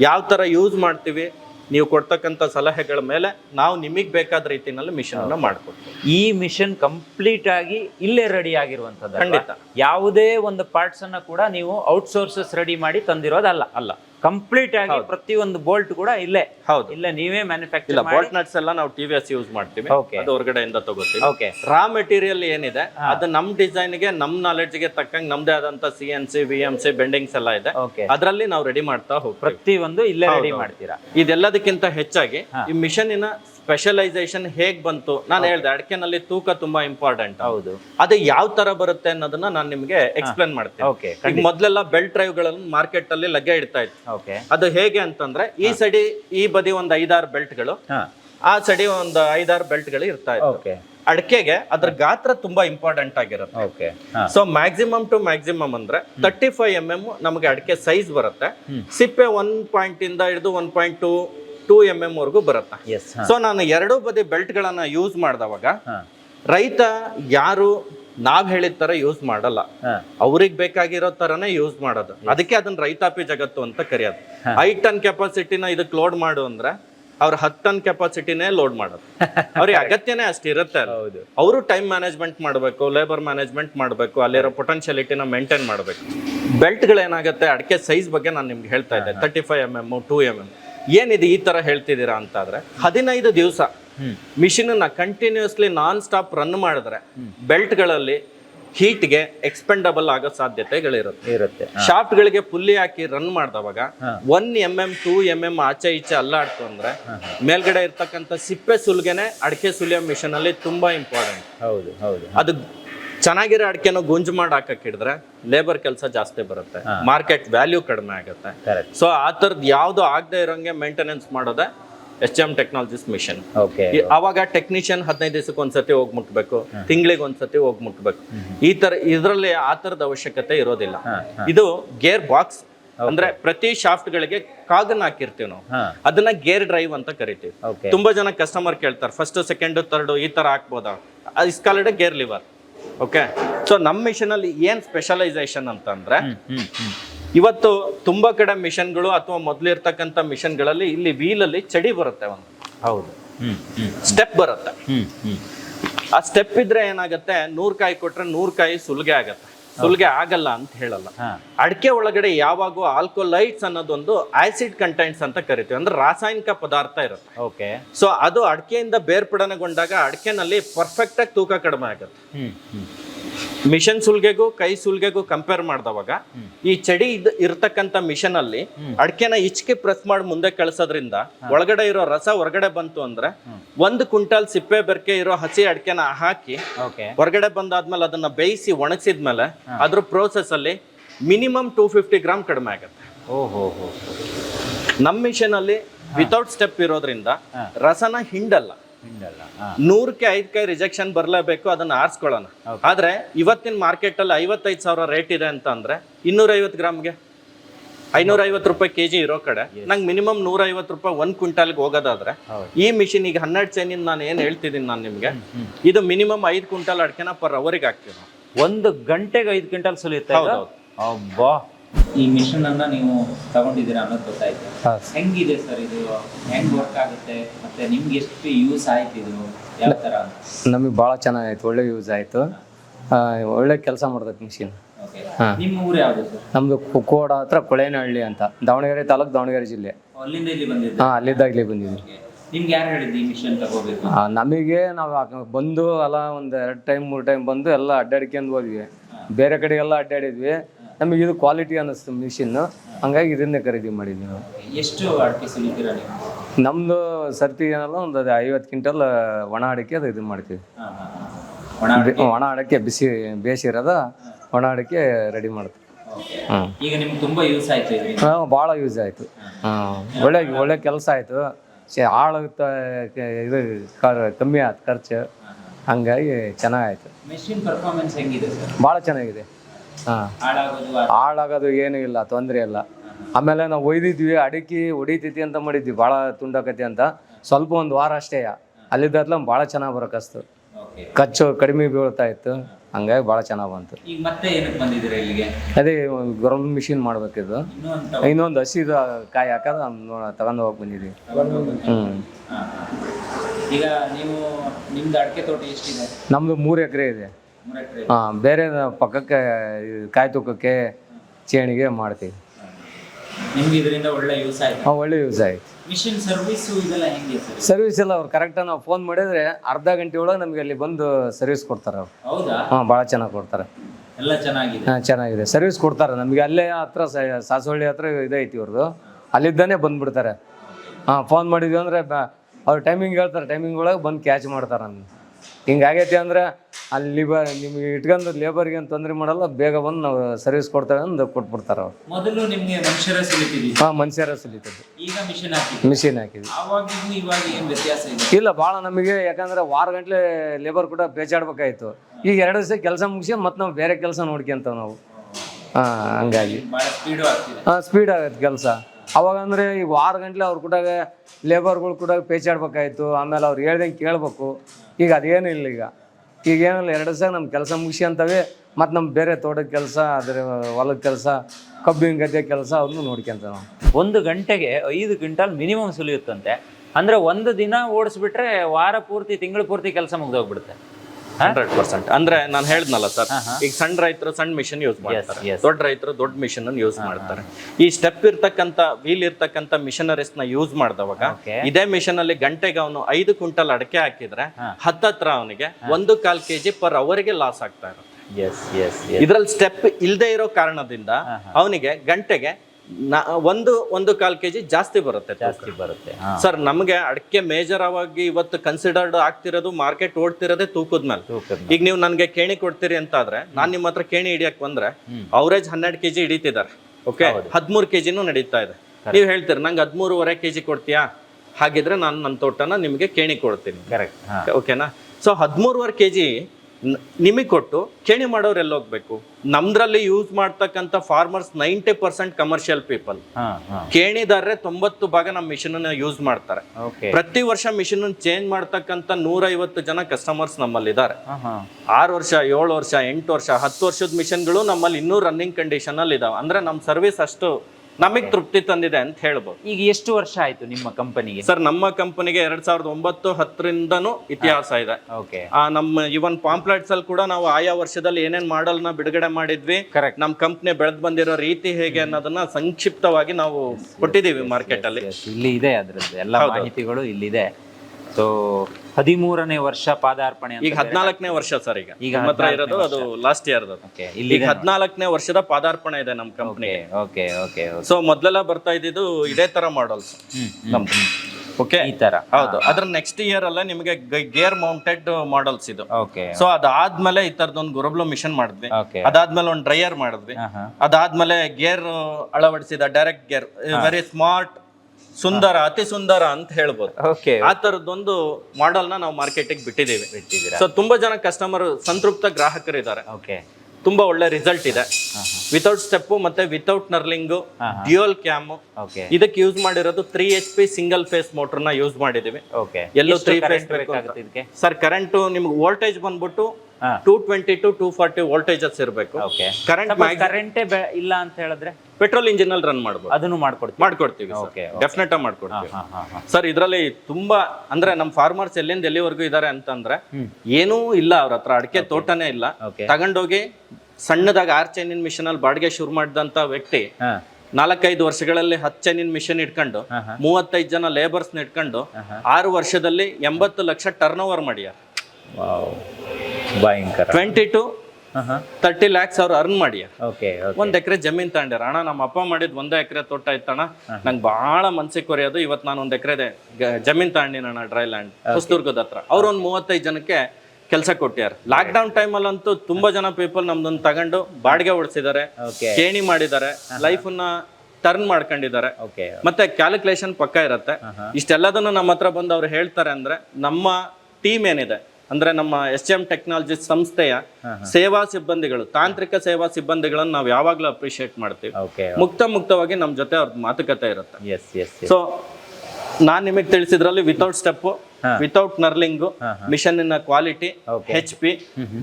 ಯಾವ ಥರ ಯೂಸ್ ಮಾಡ್ತೀವಿ ನೀವು ಕೊಡ್ತಕ್ಕಂಥ ಸಲಹೆಗಳ ಮೇಲೆ ನಾವು ನಿಮಗೆ ಬೇಕಾದ ರೀತಿನಲ್ಲಿ ಮಿಷನ್ ಅನ್ನು ಮಾಡ್ಕೊಡ್ತೀವಿ. ಈ ಮಿಷನ್ ಕಂಪ್ಲೀಟ್ ಆಗಿ ಇಲ್ಲೇ ರೆಡಿ ಆಗಿರುವಂತದ್ದು ಖಂಡಿತ. ಯಾವುದೇ ಒಂದು ಪಾರ್ಟ್ಸ್ ಅನ್ನ ಕೂಡ ನೀವು ಔಟ್ಸೋರ್ಸಸ್ ರೆಡಿ ಮಾಡಿ ತಂದಿರೋದಲ್ಲ. ಅಲ್ಲ. ಕಂಪ್ಲೀಟ್ ಆಗಿ ಪ್ರತಿಯೊಂದು ಬೋಲ್ಟ್ ಕೂಡ ಇಲ್ಲೇ. ಹೌದು. ಇಲ್ಲ ನೀವೇ ಇಲ್ಲ ಮ್ಯಾನುಫ್ಯಾಕ್ಚರ್ ಬೋಲ್ಟ್ ನಟ್ಸ್ ಎಲ್ಲ ನಾವು ಟಿ ವಿ ಎಸ್ ಯೂಸ್ ಮಾಡ್ತೀವಿ. ಅದು ಹೊರಗಡೆಯಿಂದ ತಗೋತೀವಿ. ಓಕೆ ರಾ ಮೆಟೀರಿಯಲ್ ಏನಿದೆ ಅದು ನಮ್ ಡಿಸೈನ್ಗೆ ನಮ್ ನಾಲೆಡ್ಜ್ಗೆ ತಕ್ಕಂಗೆ ನಮ್ದೇ ಆದಂತ C N C V M C bendings ಎಲ್ಲ ಇದೆ. ಅದರಲ್ಲಿ ನಾವು ರೆಡಿ ಮಾಡ್ತಾ ಹೋಗ್ತೀವಿ. ಪ್ರತಿಯೊಂದು ಇಲ್ಲೇ ರೆಡಿ ಮಾಡ್ತೀರಾ? ಇದೆಲ್ಲದಕ್ಕಿಂತ ಹೆಚ್ಚಾಗಿ ಈ ಮಿಷನ್ನಿನ ಸ್ಪೆಷಲೈಸೇಷನ್ ಹೇಗ್ ಬಂತು? ನಾನು ಹೇಳ್ದೆ ಅಡಿಕೆನಲ್ಲಿ ತೂಕ ತುಂಬಾ ಇಂಪಾರ್ಟೆಂಟ್ ಹೌದು. ಅದು ಯಾವ ತರ ಬರುತ್ತೆ ಅನ್ನೋದನ್ನ ನಾನು ನಿಮ್ಗೆ ಎಕ್ಸ್ಪ್ಲೇನ್ ಮಾಡ್ತೀನಿ. ಮೊದಲೆಲ್ಲ ಬೆಲ್ಟ್ ಡ್ರೈವ್ಗಳನ್ನು ಮಾರ್ಕೆಟ್ ಅಲ್ಲಿ ಲಗ್ಗೆ ಇಡ್ತಾ ಇತ್ತು. ಅದು ಹೇಗೆ ಅಂತಂದ್ರೆ ಈ ಸಡಿ ಈ ಬದಿ ಒಂದ್ ಐದಾರು ಬೆಲ್ಟ್ಗಳು ಗಳು ಆ ಸಡಿ ಒಂದು ಐದಾರು ಬೆಲ್ಟ್ಗಳು ಇರ್ತಾ ಇತ್ತು. ಅಡಿಕೆಗೆ ಅದ್ರ ಗಾತ್ರ ತುಂಬಾ ಇಂಪಾರ್ಟೆಂಟ್ ಆಗಿರುತ್ತೆ. ಸೊ ಮ್ಯಾಕ್ಸಿಮಮ್ ಟು ಮ್ಯಾಕ್ಸಿಮಮ್ ಅಂದ್ರೆ ತರ್ಟಿ ಫೈವ್ ಎಂ ಎಂ ನಮಗೆ ಅಡಿಕೆ ಸೈಜ್ ಬರುತ್ತೆ. ಸಿಪ್ಪೆ ಒನ್ ಪಾಯಿಂಟ್ ಇಂದ ಹಿಡಿದು one point to two M M ವರೆಗೂ ಬರುತ್ತೆ? ಸೊ ನಾನು ಎರಡೂ ಬದಿ ಬೆಲ್ಟ್ಗಳನ್ನ ಯೂಸ್ ಮಾಡಿದವಾಗ ರೈತ ಯಾರು ನಾವ್ ಹೇಳಿದ ತರ ಯೂಸ್ ಮಾಡಲ್ಲ. ಅವ್ರಿಗೆ ಬೇಕಾಗಿರೋ ತರನೇ ಯೂಸ್ ಮಾಡೋದು. ಅದಕ್ಕೆ ಅದನ್ನ ರೈತಾಪಿ ಜಗತ್ತು ಅಂತ ಕರೆಯೋದು. ಐ ಟನ್ ಕೆಪಾಸಿಟಿನ ಇದಕ್ ಲೋಡ್ ಮಾಡು ಅಂದ್ರೆ ಅವ್ರ ಹತ್ ಟನ್ ಕೆಪಾಸಿಟಿನೇ ಲೋಡ್ ಮಾಡೋದು. ಅವ್ರಿಗೆ ಅಗತ್ಯನೇ ಅಷ್ಟಿರುತ್ತೆ. ಹೌದು. ಅವರು ಟೈಮ್ ಮ್ಯಾನೇಜ್ಮೆಂಟ್ ಮಾಡಬೇಕು ಲೇಬರ್ ಮ್ಯಾನೇಜ್ಮೆಂಟ್ ಮಾಡಬೇಕು ಅಲ್ಲಿರೋ ಪೊಟೆನ್ಶಿಯಲಿಟಿನ ಮೇಂಟೈನ್ ಮಾಡಬೇಕು. ಬೆಲ್ಟ್ಗಳೇನಾಗುತ್ತೆ ಅಡಿಕೆ ಸೈಜ್ ಬಗ್ಗೆ ನಾನು ನಿಮ್ಗೆ ಹೇಳ್ತಾ ಇದ್ದೆ. Thirty five M M two M M ಏನಿದೆ ಈ ತರ ಹೇಳ್ತಿದ್ದೀರಾ ಅಂತಾದ್ರೆ ಹದಿನೈದು ದಿವಸ ಮಿಷಿನನ್ನ ಕಂಟಿನ್ಯೂಸ್ಲಿ ನಾನ್ ಸ್ಟಾಪ್ ರನ್ ಮಾಡಿದ್ರೆ ಬೆಲ್ಟ್ಗಳಲ್ಲಿ ಹೀಟ್ಗೆ ಎಕ್ಸ್ಪೆಂಡಬಲ್ ಆಗೋ ಸಾಧ್ಯತೆಗಳಿರುತ್ತೆ. ಇರುತ್ತೆ. ಶಾಫ್ಟ್ಗಳಿಗೆ ಪುಲ್ಲಿ ಹಾಕಿ run ಮಾಡಿದವಾಗ one M M two M M ಆಚೆ ಈಚೆ ಅಲ್ಲಾಡ್ತು ಅಂದ್ರೆ ಮೇಲ್ಗಡೆ ಇರ್ತಕ್ಕಂಥ ಸಿಪ್ಪೆ ಸುಲ್ಗೆನೆ ಅಡಿಕೆ ಸುಲಿಯೋ ಮಿಷನ್ ಅಲ್ಲಿ ತುಂಬಾ ಇಂಪಾರ್ಟೆಂಟ್ ಹೌದು ಹೌದು. ಅದು ಚೆನ್ನಾಗಿರೋ ಅಡಿಕೆನ ಗುಂಜು ಮಾಡಿ ಹಾಕಕ್ ಹಿಡಿದ್ರೆ ಲೇಬರ್ ಕೆಲಸ ಜಾಸ್ತಿ ಬರುತ್ತೆ. ಮಾರ್ಕೆಟ್ ವ್ಯಾಲ್ಯೂ ಕಡಿಮೆ ಆಗುತ್ತೆ. ಸೊ ಆ ಥರದ್ದು ಯಾವುದು ಆಗದೆ ಇರೋಂಗೆ ಮೇಂಟೆನೆನ್ಸ್ ಮಾಡೋದೇ ಎಸ್ ಎಂ ಟೆಕ್ನಾಲಜಿಸ್ ಮಿಷನ್ ಅವಾಗ ಟೆಕ್ನಿಷಿಯನ್ ಹದಿನೈದು ದಿವಸಕ್ಕೆ ಒಂದ್ಸತಿ ಹೋಗಿ ಮುಟ್ಬೇಕು ತಿಂಗಳಿಗೆ ಒಂದ್ಸತಿ ಹೋಗಿ ಮುಟ್ಬೇಕು. ಈ ತರ ಇದರಲ್ಲಿ ಆ ತರದ ಅವಶ್ಯಕತೆ ಇರೋದಿಲ್ಲ. ಇದು ಗೇರ್ ಬಾಕ್ಸ್ ಅಂದ್ರೆ ಪ್ರತಿ ಶಾಫ್ಟ್ ಗಳಿಗೆ ಕಾಗನ್ ಹಾಕಿರ್ತೀವಿ ನಾವು. ಅದನ್ನ ಗೇರ್ ಡ್ರೈವ್ ಅಂತ ಕರಿತೀವಿ. ತುಂಬಾ ಜನ ಕಸ್ಟಮರ್ ಕೇಳ್ತಾರೆ ಫಸ್ಟ್ ಸೆಕೆಂಡ್ ಥರ್ಡ್ ಈ ತರ ಹಾಕ್ಬೋದಾ? ಇಸ್ಕಾಲಡೆ ಗೇರ್ ಲಿವರ್ ಓಕೆ ಸೊ ನಮ್ಮ ಮಿಷನ್ ಅಲ್ಲಿ ಏನ್ ಸ್ಪೆಷಲೈಸೇಷನ್ ಅಂತಂದ್ರೆ ಇವತ್ತು ತುಂಬಾ ಕಡೆ ಮಿಷನ್ಗಳು ಅಥವಾ ಮೊದಲಿರ್ತಕ್ಕಂಥ ಮಿಷನ್ಗಳಲ್ಲಿ ಇಲ್ಲಿ ವೀಲಲ್ಲಿ ಚಡಿ ಬರುತ್ತೆ ಒಂದು. ಹೌದು. ಸ್ಟೆಪ್ ಬರುತ್ತೆ. ಆ ಸ್ಟೆಪ್ ಇದ್ರೆ ಏನಾಗುತ್ತೆ? ನೂರು ಕಾಯಿ ಕೊಟ್ರೆ ನೂರು ಕಾಯಿ ಸುಲಿಗೆ ಆಗತ್ತೆ. ಸುಲ್ಗೆ ಆಗಲ್ಲ ಅಂತ ಹೇಳಲ್ಲ. ಅಡಿಕೆ ಒಳಗಡೆ ಯಾವಾಗೂ ಆಲ್ಕೋಲೈಟ್ಸ್ ಅನ್ನೋದೊಂದು ಆಸಿಡ್ ಕಂಟೆಂಟ್ಸ್ ಅಂತ ಕರಿತೀವಿ. ಅಂದ್ರೆ ರಾಸಾಯನಿಕ ಪದಾರ್ಥ ಇರುತ್ತೆ. ಓಕೆ. ಸೊ ಅದು ಅಡಿಕೆಯಿಂದ ಬೇರ್ಪಡನೆಗೊಂಡಾಗ ಅಡಿಕೆನಲ್ಲಿ ಪರ್ಫೆಕ್ಟ್ ಆಗಿ ತೂಕ ಕಡಿಮೆ ಆಗುತ್ತೆ. ಮಿಷನ್ ಸುಲ್ಗೆಗೂ ಕೈ ಸುಲ್ಗೆಗೂ ಕಂಪೇರ್ ಮಾಡಿದವಾಗ ಈ ಚಡಿ ಇದ್ ಇರ್ತಕ್ಕಂಥ ಮಿಷನ್ ಅಲ್ಲಿ ಅಡಿಕೆನ ಇಚ್ಕೆ ಪ್ರೆಸ್ ಮಾಡಿ ಮುಂದೆ ಕಳ್ಸೋದ್ರಿಂದ ಒಳಗಡೆ ಇರೋ ರಸ ಹೊರಗಡೆ ಬಂತು ಅಂದ್ರೆ ಒಂದು ಕ್ವಿಂಟಲ್ ಸಿಪ್ಪೆ ಬೆರ್ಕೆ ಇರೋ ಹಸಿ ಅಡಿಕೆನ ಹಾಕಿ ಹೊರಗಡೆ ಬಂದಾದ್ಮೇಲೆ ಅದನ್ನ ಬೇಯಿಸಿ ಒಣಗಿಸಿದ್ಮೇಲೆ ಅದ್ರ ಪ್ರೋಸೆಸ್ ಅಲ್ಲಿ ಮಿನಿಮಮ್ ಟೂ ಫಿಫ್ಟಿ ಗ್ರಾಮ್ ಕಡಿಮೆ ಆಗುತ್ತೆ. ನಮ್ಮ ಮಿಷನ್ ಅಲ್ಲಿ ವಿತೌಟ್ ಸ್ಟೆಪ್ ಇರೋದ್ರಿಂದ ರಸನ ಹಿಂಡಲ್ಲ. ನೂರಕ್ಕೆ ಐದು ಕೈ ರಿಜೆಕ್ಷನ್ ಬರಲೇಬೇಕು ಅದನ್ನ ಆರಿಸ್ಕೊಳ್ಳೋಣ. ಆದ್ರೆ ಇವತ್ತಿನ ಮಾರ್ಕೆಟ್ ಅಲ್ಲಿ ಐವತ್ತೈದು ಸಾವಿರ ರೇಟ್ ಇದೆ ಅಂತ ಅಂದ್ರೆ ಇನ್ನೂರ ಐವತ್ತು ಗ್ರಾಮ್ಗೆ ಐನೂರ ಐವತ್ತು ರೂಪಾಯಿ ಕೆಜಿ ಇರೋ ಕಡೆ ನಂಗೆ ಮಿನಿಮಮ್ ನೂರ ಐವತ್ತು ರೂಪಾಯಿ ಒಂದ್ ಕ್ವಿಂಟಾಲ್ಗೆ ಹೋಗೋದಾದ್ರೆ ಈ ಮಿಷಿನ್ ಈಗ ಹನ್ನೆರಡು ಚೈನಿಂದ ನಾನು ಏನ್ ಹೇಳ್ತಿದ್ದೀನಿ ನಾನು ನಿಮ್ಗೆ ಇದು ಮಿನಿಮಮ್ ಐದು ಕ್ವಿಂಟಾಲ್ ಅಡಿಕೆನ ಪರ್ ಅವರಿಗೆ ಹಾಕ್ತೀವಿ ಒಂದು ಗಂಟೆಗೆ ಐದು ಕ್ವಿಂಟಾಲ್ ಸುಲಿಯುತ್ತೆ ಈ ಮಿಷನ್ ಅನ್ನ ನೀವು ತಗೊಂಡಿದ್ದೀರಾ ಅನ್ನೋದು ಗೊತ್ತಾಯ್ತು. ಹಾಂ. ಹೆಂಗಿದೆ ಸರ್ ಇದು? ಹೆಂಗ್ ವರ್ಕ್ ಆಗುತ್ತೆ? ಮತ್ತೆ ನಿಮ್ಗೆ ಎಷ್ಟು ಯೂಸ್ ಆಯ್ತು ಇದು? ಯಾವ ತರ? ನಮಗೆ ಭಾಳ ಚೆನ್ನಾಗಾಯ್ತು ಒಳ್ಳೆ ಯೂಸ್ ಆಯಿತು. ಒಳ್ಳೆ ಕೆಲಸ ಮಾಡ್ತೈತೆ ಮಿಷಿನ್ ಓಕೆ ಹಾ. ನಿಮ್ಮ ಊರು ಯಾವುದು ಸರ್? ನಮ್ಮದು ಕುಕ್ಕೋಡ ಹತ್ರ ಕೊಳೇನಹಳ್ಳಿ ಅಂತ ದಾವಣಗೆರೆ ತಾಲೂಕು ದಾವಣಗೆರೆ ಜಿಲ್ಲೆ. ಅಲ್ಲಿಂದ ಇಲ್ಲಿ ಬಂದಿದ್ದೆ? ಹಾಂ ಅಲ್ಲಿದ್ದಾಗಲೇ ಬಂದಿದ್ವಿ ನಿಮ್ಗೆ ಯಾರು ಹೇಳಿದ್ದು ಈ ಮಿಷನ್ ತಗೋಬೇಕು? ಆ, ನಮಗೆ ನಾವು ಬಂದು ಅಲ್ಲ ಒಂದು ಎರಡು ಟೈಮ್ ಮೂರು ಟೈಮ್ ಬಂದು ಎಲ್ಲ ಅಡ್ಡಾಡ್ಕೊಂಡು ಹೋದ್ವಿ. ಬೇರೆ ಕಡೆಗೆಲ್ಲ ಅಡ್ಡಾಡಿದ್ವಿ. ನಮಗೆ ಇದು ಕ್ವಾಲಿಟಿ ಅನ್ನಿಸ್ತು ಮಿಷಿನ್ ಹಂಗಾಗಿ ಇದನ್ನೇ ಖರೀದಿ ಮಾಡಿದ್ವಿ ನಾವು. ಎಷ್ಟು ಅಡಿಕೆ ಸುಲಿತೀರಾ ನೀವು? ನಮ್ಮದು ಸರ್ತಿ ಏನಲ್ಲ ಒಂದು ಅದು ಐವತ್ತು ಕ್ವಿಂಟಲ್ ಒಣ ಅಡಿಕೆ ಅದು ಇದು ಮಾಡ್ತೀವಿ. ಹಾ, ಹಾ, ಹಾ. ಒಣ ಬಿ- ಒಣ ಅಡಿಕೆ ಬಿಸಿ ಬೇಸಿರೋದ ಒಣ ಅಡಿಕೆ ರೆಡಿ ಮಾಡ್ತೀವಿ. ಹ್ಮ್ ಈಗ ನಿಮ್ಗೆ ತುಂಬಾ ಯೂಸ್ ಆಯ್ತು ಇದರಿಂದ ಹಾಂ ಭಾಳ ಯೂಸ್ ಆಯಿತು. ಹಾಂ ಒಳ್ಳೆ ಒಳ್ಳೆ ಕೆಲಸ ಆಯಿತು. ಆಳು ತ- ಕ- ಇದು ಕಮ್ಮಿ ಆಯ್ತು ಖರ್ಚು. ಹಂಗಾಗಿ ಚೆನ್ನಾಗಾಯ್ತು. ಮೆಷಿನ್ ಪರ್ಫಾರ್ಮೆನ್ಸ್ ಹೆಂಗಿದೆ ಸರ್? ಭಾಳ ಚೆನ್ನಾಗಿದೆ. ಹಾಳಾಗೋದು ಹಾಳಾಗೋದು ಏನೂ ಇಲ್ಲ ತೊಂದರೆ ಇಲ್ಲ. ಆಮೇಲೆ ನಾವು ಒಯ್ದಿದ್ವಿ ಅಡಿಕೆ ಹೊಡಿತೈತಿ ಅಂತ ಮಾಡಿದ್ವಿ ಭಾಳ ತುಂಡಾಕತಿ ಅಂತ. ಸ್ವಲ್ಪ ಒಂದು ವಾರ ಅಷ್ಟೇ ಅಲ್ಲಿದ್ದತ್ಲ ಭಾಳ ಚೆನ್ನಾಗಿ ಬರೋಕಸ್ತು ಖರ್ಚು ಕಡಿಮೆ ಬೀಳ್ತಾ ಇತ್ತು ಹಂಗಾಗಿ ಭಾಳ ಚೆನ್ನಾಗಿ ಬಂತು. ಅದೇ ಗೊರಲ್ ಮಿಷಿನ್ ಮಾಡ್ಬೇಕಿದ್ದು ಇನ್ನೊಂದು ಹಸಿದು ಕಾಯಿ ಹಾಕೋದು ತಗೊಂಡು ಹೋಗಿ ಬಂದಿದ್ವಿ ಹ್ಞೂ ಹಾ. ಈಗ ನೀವು ನಿಮ್ದು ಅಡಿಕೆ ತೋಟ ಎಷ್ಟಿದೆ? ನಮ್ಮದು ಮೂರು ಎಕರೆ ಇದೆ. ಹಾಂ ಬೇರೆ ಪಕ್ಕಕ್ಕೆ ಕಾಯಿ ತೂಕಕ್ಕೆ ಚೇಣಿಗೆ ಮಾಡ್ತೀವಿ. ನಿಮ್ಗೆ ಇದರಿಂದ ಒಳ್ಳೆ ಯೂಸ್ ಆಯ್ತು? ಹಾಂ ಒಳ್ಳೆ ಯೂಸ್ ಆಯ್ತು. ಮಿಷಿನ್ ಸರ್ವಿಸ್ ಇದೆಲ್ಲ ಹೆಂಗೆ ಸರ್? ಸರ್ವಿಸ್ ಎಲ್ಲ ಅವ್ರು ಕರೆಕ್ಟಾಗಿ ನಾವು ಫೋನ್ ಮಾಡಿದ್ರೆ ಅರ್ಧ ಗಂಟೆ ಒಳಗೆ ನಮಗೆ ಅಲ್ಲಿ ಬಂದು ಸರ್ವಿಸ್ ಕೊಡ್ತಾರೆ ಅವ್ರು. ಹೌದಾ? ಹಾಂ ಭಾಳ ಚೆನ್ನಾಗಿ ಕೊಡ್ತಾರೆ. ಎಲ್ಲ ಚೆನ್ನಾಗಿದೆ. ಹಾಂ ಚೆನ್ನಾಗಿದೆ. ಸರ್ವಿಸ್ ಕೊಡ್ತಾರೆ. ನಮಗೆ ಅಲ್ಲೇ ಹತ್ರ ಸ- ಸಾಸವಳ್ಳಿ ಹತ್ರ ಇದೈತಿ ಇವ್ರದ್ದು ಅಲ್ಲಿದ್ದಾನೆ ಬಂದ್ಬಿಡ್ತಾರೆ. ಹಾಂ ಫೋನ್ ಮಾಡಿದ್ವಿ ಅಂದರೆ ಅವ್ರು ಟೈಮಿಂಗ್ ಹೇಳ್ತಾರೆ. ಟೈಮಿಂಗ್ ಒಳಗೆ ಬಂದು ಕ್ಯಾಚ್ ಮಾಡ್ತಾರೆ ನಮ್ಗೆ. ಹಿಂಗಾಗೈತಿ ಅಂದ್ರೆ ಅಲ್ಲಿ ಲಿಬರ್ ನಿಮಗೆ ಇಟ್ಕೊಂಡು ಲೇಬರ್ಗೆ ಏನು ತೊಂದರೆ ಮಾಡಲ್ಲ ಬೇಗ ಬಂದು ನಾವು ಸರ್ವಿಸ್ ಕೊಡ್ತೇವೆ ಅಂದು ಕೊಟ್ಬಿಡ್ತಾರೆ ಅವ್ರು. ಮೊದಲು ನಿಮಗೆ ಮನುಷ್ಯರ ಸುಲಿತಿದ್ವಿ ಹಾಂ ಮನುಷ್ಯರ ಸುಲಿತದ್ದು ಈಗ ಮಿಷಿನ್ ಹಾಕಿದ್ವಿ. ಮಿಷಿನ್ ಹಾಕಿದ್ವಿ. ಆವಾಗಿಗೂ ಇವಾಗ ಏನು ವ್ಯತ್ಯಾಸ ಇದೆ? ಇಲ್ಲ ಭಾಳ ನಮಗೆ ಯಾಕಂದ್ರೆ ವಾರ ಗಂಟ್ಲೆ ಲೇಬರ್ ಕೂಡ ಪೇಚಾಡ್ಬೇಕಾಯ್ತು ಈಗ ಎರಡು ದಿವಸ ಕೆಲಸ ಮುಗಿಸಿ ಮತ್ತೆ ನಾವು ಬೇರೆ ಕೆಲಸ ನೋಡ್ಕೊಂತೇವೆ ನಾವು. ಹಾಂ ಹಂಗಾಗಿ. ಬಹಳ ಸ್ಪೀಡು ಆಗ್ತಿದೆ. ಹಾಂ ಸ್ಪೀಡ್ ಆಗತ್ತೆ ಕೆಲಸ. ಅವಾಗ ಅಂದರೆ ಈ ವಾರ ಗಂಟ್ಲೆ ಅವ್ರು ಕೂಡ ಲೇಬರ್ಗಳು ಕೂಡ ಪೇಚಾಡ್ಬೇಕಾಯ್ತು. ಆಮೇಲೆ ಅವ್ರು ಹೇಳ್ದಂಗೆ ಕೇಳಬೇಕು. ಈಗ ಅದೇನು ಇಲ್ಲ ಈಗ. ಈಗ ಏನಿಲ್ಲ, ಎರಡು ದಿವಸ ನಮ್ಮ ಕೆಲಸ ಮುಗಿಸಿ ಅಂತವೆ, ಮತ್ತು ನಮ್ಮ ಬೇರೆ ತೋಟದ ಕೆಲಸ, ಅದರ ಹೊಲದ ಕೆಲಸ, ಕಬ್ಬಿನ ಗದ್ದೆ ಕೆಲಸ ಅದನ್ನು ನೋಡ್ಕೊಂತ ನಾವು. ಒಂದು ಗಂಟೆಗೆ ಐದು ಕ್ವಿಂಟಾಲ್ ಮಿನಿಮಮ್ ಸುಲಿಯುತ್ತಂತೆ. ಅಂದರೆ ಒಂದು ದಿನ ಓಡಿಸ್ಬಿಟ್ರೆ ವಾರ ಪೂರ್ತಿ, ತಿಂಗಳು ಪೂರ್ತಿ ಕೆಲಸ ಮುಗ್ದೋಗ್ಬಿಡುತ್ತೆ. ಹಂಡ್ರೆಡ್ ಪರ್ಸೆಂಟ್ ಅಂದ್ರೆ ನಾನು ಹೇಳ್ದನಲ್ಲ ಸರ್ ಈಗ ಸಣ್ಣ ರೈತರು ಸಣ್ಣ ಮಿಷನ್ ಯೂಸ್ ಮಾಡ್ತಾರೆ. ದೊಡ್ಡ ರೈತರು ದೊಡ್ಡ ಮಿಷನ್ ಅನ್ನು ಯೂಸ್ ಮಾಡ್ತಾರೆ. ಈ ಸ್ಟೆಪ್ ಇರ್ತಕ್ಕಂತ ವೀಲ್ ಇರ್ತಕ್ಕಂತ ಮಿಷನರೀಸ್ನ ಯೂಸ್ ಮಾಡಿದವಾಗ. ಇದೇ ಮಿಷನ್ ಅಲ್ಲಿ ಗಂಟೆಗೆ ಅವನು ಐದು ಕ್ವಿಂಟಲ್ ಅಡಕೆ ಹಾಕಿದ್ರೆ ಹತ್ತತ್ರ ಅವನಿಗೆ ಒಂದು ಕಾಲ್ ಕೆಜಿ ಪರ್ ಅವರಿಗೆ ಲಾಸ್ ಆಗ್ತಾ ಇರುತ್ತೆ. ಇದ್ರಲ್ಲಿ ಸ್ಟೆಪ್ ಇಲ್ಲದೆ ಇರೋ ಕಾರಣದಿಂದ ಅವನಿಗೆ ಗಂಟೆಗೆ ನ- ಒಂದು ಒಂದು ಕಾಲ್ ಕೆಜಿ ಜಾಸ್ತಿ ಬರುತ್ತೆ ಜಾಸ್ತಿ ಬರುತ್ತೆ. ಸರ್ ನಮಗೆ ಅಡಿಕೆ ಮೇಜರ್ ಆಗಿ ಇವತ್ತು ಕನ್ಸಿಡರ್ಡ್ ಆಗ್ತಿರೋದು ಮಾರ್ಕೆಟ್ ಓಡ್ತಿರೋದೇ ತೂಕದ ಮೇಲೆ. ಈಗ ನೀವು ನನಗೆ ಕೇಣಿ ಕೊಡ್ತೀರಿ ಅಂತ ಆದ್ರೆ ನಾನ್ ನಿಮ್ಮ ಹತ್ರ ಕೇಣಿ ಹಿಡಿಯಕ್ ಬಂದ್ರೆ ಅವರೇಜ್ ಹನ್ನೆರಡು ಕೆಜಿ ಹಿಡಿತಿದ್ದಾರೆ. ಓಕೆ ಹದಿಮೂರು ಕೆಜಿನೂ ನಡೀತಾ ಇದೆ. ನೀವು ಹೇಳ್ತೀರಿ ನಂಗೆ ಹದಿಮೂರುವರೆ ಕೆಜಿ ಕೊಡ್ತೀಯಾ? ಹಾಗಿದ್ರೆ ನಾನು ನನ್ನ ತೋಟನ ನಿಮಗೆ ಕೇಣಿ ಕೊಡ್ತೀನಿ. ಕರೆಕ್ಟ್ ಓಕೆನಾ? ಸೊ ಹದಿಮೂರುವರೆ ಕೆ ಜಿ ನಿಮಗೆ ಕೊಟ್ಟು ಕೇಣಿ ಮಾಡೋರು ಎಲ್ಲಿ ಹೋಗ್ಬೇಕು ನಮ್ದ್ರಲ್ಲಿ ಯೂಸ್ ಮಾಡ್ತಕ್ಕಂಥ farmers ninety percent commercial people ಕೇಣಿದಾರ್ರೆ ತೊಂಬತ್ತು ಭಾಗ ನಮ್ಮ ಮಿಷನ್ ಯೂಸ್ ಮಾಡ್ತಾರೆ. ಪ್ರತಿ ವರ್ಷ ಮಿಷಿನ್ ಚೇಂಜ್ ಮಾಡ್ತಕ್ಕಂಥ ನೂರೈವತ್ತು ಜನ ಕಸ್ಟಮರ್ಸ್ ನಮ್ಮಲ್ಲಿದ್ದಾರೆ. ಹಾ ಹಾ. ಆರು ವರ್ಷ ಏಳು ವರ್ಷ ಎಂಟು ವರ್ಷ ಹತ್ತು ವರ್ಷದ ಮಿಷನ್ಗಳು ನಮ್ಮಲ್ಲಿ ಇನ್ನೂ ರನ್ನಿಂಗ್ ಕಂಡೀಷನ್ ಅಲ್ಲಿ ಇದಾವೆ ಅಂದ್ರೆ ನಮ್ಮ ಸರ್ವಿಸ್ ಅಷ್ಟು ನಮಗೆ ತೃಪ್ತಿ ತಂದಿದೆ ಅಂತ ಹೇಳ್ಬೋದು. ಈಗ ಎಷ್ಟು ವರ್ಷ ಆಯ್ತು ನಿಮ್ಮ ಕಂಪನಿಗೆ? ಸರ್ ನಮ್ಮ ಕಂಪನಿಗೆ ಎರಡ್ ಸಾವಿರದ ಒಂಬತ್ತು ಹತ್ತರಿಂದನೂ ಇತಿಹಾಸ ಇದೆ. ಓಕೆ. ಆ ನಮ್ಮ ಇವನ್ ಪಾಂಪ್ಲೆಟ್ಸ್ ಅಲ್ಲಿ ಕೂಡ ನಾವು ಆಯಾ ವರ್ಷದಲ್ಲಿ ಏನೇನ್ ಮಾಡಲ್ನ ಬಿಡುಗಡೆ ಮಾಡಿದ್ವಿ. Correct. ನಮ್ಮ ಕಂಪ್ನಿ ಬೆಳೆದ್ ಬಂದಿರೋ ರೀತಿ ಹೇಗೆ ಅನ್ನೋದನ್ನ ಸಂಕ್ಷಿಪ್ತವಾಗಿ ನಾವು ಕೊಟ್ಟಿದ್ದೀವಿ ಮಾರ್ಕೆಟ್ ಅಲ್ಲಿ. Yes, ಇಲ್ಲಿ ಇದೆ ಅದ್ರದ್ದು. ಎಲ್ಲ ಮಾಹಿತಿಗಳು ಇಲ್ಲಿದೆ. ಸೊ ಹದಿಮೂರನೇ ವರ್ಷ ಪಾದಾರ್ಪಣೆ ಈಗ ಹದಿನಾಲ್ಕನೇ ವರ್ಷ ಸರ್ ಈಗ. ಈಗ ಹತ್ರ ಇರೋದು ಅದು ಲಾಸ್ಟ್ ಇಯರ್ ಓಕೆ ಇಲ್ಲಿ ಹದಿನಾಲ್ಕನೇ ವರ್ಷದ ಪಾದಾರ್ಪಣೆ ಇದೆ ನಮ್ಮ ಕಂಪ್ನಿ ಓಕೆ ಓಕೆ ಸೊ ಮೊದಲೆಲ್ಲ ಬರ್ತಾ ಇದ್ದಿದ್ದು ಇದೇ ತರ ಮಾಡಲ್ಸ್ ನಮ್ದು. ಓಕೆ ಈ ತರ. ಹೌದು. ಅದ್ರ ನೆಕ್ಸ್ಟ್ ಇಯರ್ ಅಲ್ಲ ನಿಮಗೆ ಗೇರ್ ಮೌಂಟೆಡ್ ಮಾಡಲ್ಸ್ ಇದು. ಓಕೆ ಸೊ ಅದಾದ್ಮೇಲೆ ಈ ತರದೊಂದು ಗುರುಬ್ಲು ಮಿಷನ್ ಮಾಡಿದ್ವಿ. ಅದಾದ್ಮೇಲೆ ಒಂದು ಡ್ರೈಯರ್ ಮಾಡಿದ್ವಿ. ಅದಾದ್ಮೇಲೆ ಗೇರ್ ಅಳವಡಿಸಿದ ಡೈರೆಕ್ಟ್ ಗೇರ್ ವೆರಿ ಸ್ಮಾರ್ಟ್ ಸುಂದರ ಅತಿ ಸುಂದರ ಅಂತ ಹೇಳ್ಬೋದು. ಓಕೆ ಆ ತರದೊಂದು ಮಾಡೆಲ್ನ ನಾವು ಮಾರ್ಕೆಟಿಗೆ ಬಿಟ್ಟಿದ್ದೀವಿ. ಬಿಟ್ಟಿದ್ದೀರಾ? ಸೊ ತುಂಬಾ ಜನ ಕಸ್ಟಮರ್ ಸಂತೃಪ್ತ ಗ್ರಾಹಕರಿದ್ದಾರೆ. ಓಕೆ ತುಂಬಾ ಒಳ್ಳೆ ರಿಸಲ್ಟ್ ಇದೆ. ವಿತೌಟ್ ಸ್ಟೆಪ್ ಮತ್ತೆ ವಿತೌಟ್ ನರ್ಲಿಂಗು ಡ್ಯೂಯಲ್ ಕ್ಯಾಮ್ ಇದಕ್ಕೆ ಯೂಸ್ ಮಾಡಿರೋದು three H P single phase ಮೋಟರ್ನ use ಮಾಡಿದೀವಿ ಎಲ್ಲೂ ತ್ರೀ ಫೇಸ್ ಬೇಕಾಗುತ್ತೆ ಸರ್ ಕರೆಂಟ್ ನಿಮ್ಗೆ ವೋಲ್ಟೇಜ್ ಬಂದ್ಬಿಟ್ಟು. Two twenty to two forty voltages ಇರಬೇಕು. ಕರೆಂಟ್ ಕರೆಂಟ್ ಇಲ್ಲ ಅಂತ ಹೇಳಿದ್ರೆ? ಪೆಟ್ರೋಲ್ ಇಂಜಿನ್ ಅಲ್ಲಿ ರನ್ ಮಾಡ್ಬೋದು. ಅದನ್ನು ಮಾಡ್ಕೊಡ್ತೀವಿ. ಮಾಡ್ಕೊಡ್ತೀವಿ ಡೆಫಿನೆಟ್ ಆಗಿ ಮಾಡ್ಕೊಡ್ತೀವಿ. ಸರ್ ಇದರಲ್ಲಿ ತುಂಬಾ ಅಂದ್ರೆ ನಮ್ಮ ಫಾರ್ಮರ್ಸ್ ಎಲ್ಲಿಂದ ಎಲ್ಲಿವರೆಗೂ ಇದಾರೆ ಅಂತಂದ್ರೆ ಏನೂ ಇಲ್ಲ ಅವ್ರ ಹತ್ರ ಅಡಿಕೆ ತೋಟನೇ ಇಲ್ಲ. ತಗೊಂಡೋಗಿ ಸಣ್ಣದಾಗಿ ಆರ್ ಚೈನಿನ್ ಮಿಷನ್ ಅಲ್ಲಿ ಬಾಡಿಗೆ ಶುರು ಮಾಡಿದಂತ ವ್ಯಕ್ತಿ ನಾಲ್ಕೈದು ವರ್ಷಗಳಲ್ಲಿ ಹತ್ತು ಚೈನಿನ್ ಮಿಷನ್ ಇಟ್ಕೊಂಡು ಮೂವತ್ತೈದು ಜನ ಲೇಬರ್ಸ್ ಇಟ್ಕೊಂಡು ಆರು ವರ್ಷದಲ್ಲಿ ಎಂಬತ್ತು ಲಕ್ಷ ಟರ್ನ್ ಓವರ್ ಮಾಡ್ಯಾರ ಭಯಂಕರ. ಟ್ವೆಂಟಿ ಟು ತರ್ಟಿ ಲ್ಯಾಕ್ಸ್ ಅವ್ರು ಅರ್ನ್ ಮಾಡಿ ಓಕೆ ಒಂದ್ ಎಕರೆ ಜಮೀನ್ ತಗೊಂಡ್ಯಾರ ಅಣ್ಣ ನಮ್ಮ ಅಪ್ಪ ಮಾಡಿದ್ ಒಂದೇ ಎಕರೆ ತೋಟ ಇತ್ತಣ್ಣ. ನಂಗೆ ಬಹಳ ಮನ್ಸಿಗೆ ಕೊರೆಯೋದು. ಇವತ್ ನಾನು ಒಂದ್ ಎಕರೆ ಜಮೀನ್ ತಗೊಂಡಿನ ಅಣ್ಣ ಡ್ರೈ ಲ್ಯಾಂಡ್ ಹೊಸದುರ್ಗದ ಹತ್ರ. ಅವ್ರ ಒಂದ್ ಮೂವತ್ತೈದು ಜನಕ್ಕೆ ಕೆಲಸ ಕೊಟ್ಟಿದ್ದಾರೆ ಲಾಕ್ ಡೌನ್ ಟೈಮ್ ಟೈಮಲ್ಲಂತೂ ತುಂಬಾ ಜನ ಪೀಪಲ್ ನಮ್ದೊಂದು ತಗೊಂಡು ಬಾಡಿಗೆ ಓಡಿಸಿದ್ದಾರೆ ಓಕೆ ಕೇಣಿ ಮಾಡಿದ್ದಾರೆ ಲೈಫನ್ನ ಟರ್ನ್ ಮಾಡ್ಕೊಂಡಿದ್ದಾರೆ ಓಕೆ ಮತ್ತೆ ಕ್ಯಾಲ್ಕುಲೇಷನ್ ಪಕ್ಕ ಇರುತ್ತೆ. ಇಷ್ಟೆಲ್ಲದನ್ನು ನಮ್ಮ ಹತ್ರ ಬಂದು ಅವ್ರು ಹೇಳ್ತಾರೆ ಅಂದ್ರೆ ನಮ್ಮ ಟೀಮ್ ಏನಿದೆ? ಅಂದ್ರೆ ನಮ್ಮ ಎಸ್ ಎಂ ಟೆಕ್ನಾಲಜಿ ಸಂಸ್ಥೆಯ ಸೇವಾ ಸಿಬ್ಬಂದಿಗಳು ತಾಂತ್ರಿಕ ಸೇವಾ ಸಿಬ್ಬಂದಿಗಳನ್ನು ನಾವು ಯಾವಾಗಲೂ ಅಪ್ರಿಶಿಯೇಟ್ ಮಾಡ್ತೀವಿ. ಮುಕ್ತ ಮುಕ್ತವಾಗಿ ನಮ್ಮ ಜೊತೆ ಅವ್ರ ಮಾತುಕತೆ ಇರುತ್ತೆ. ಸೊ ನಾನ್ ನಿಮಗೆ ತಿಳಿಸಿದ್ರಲ್ಲಿ without step without knurling machine in quality H P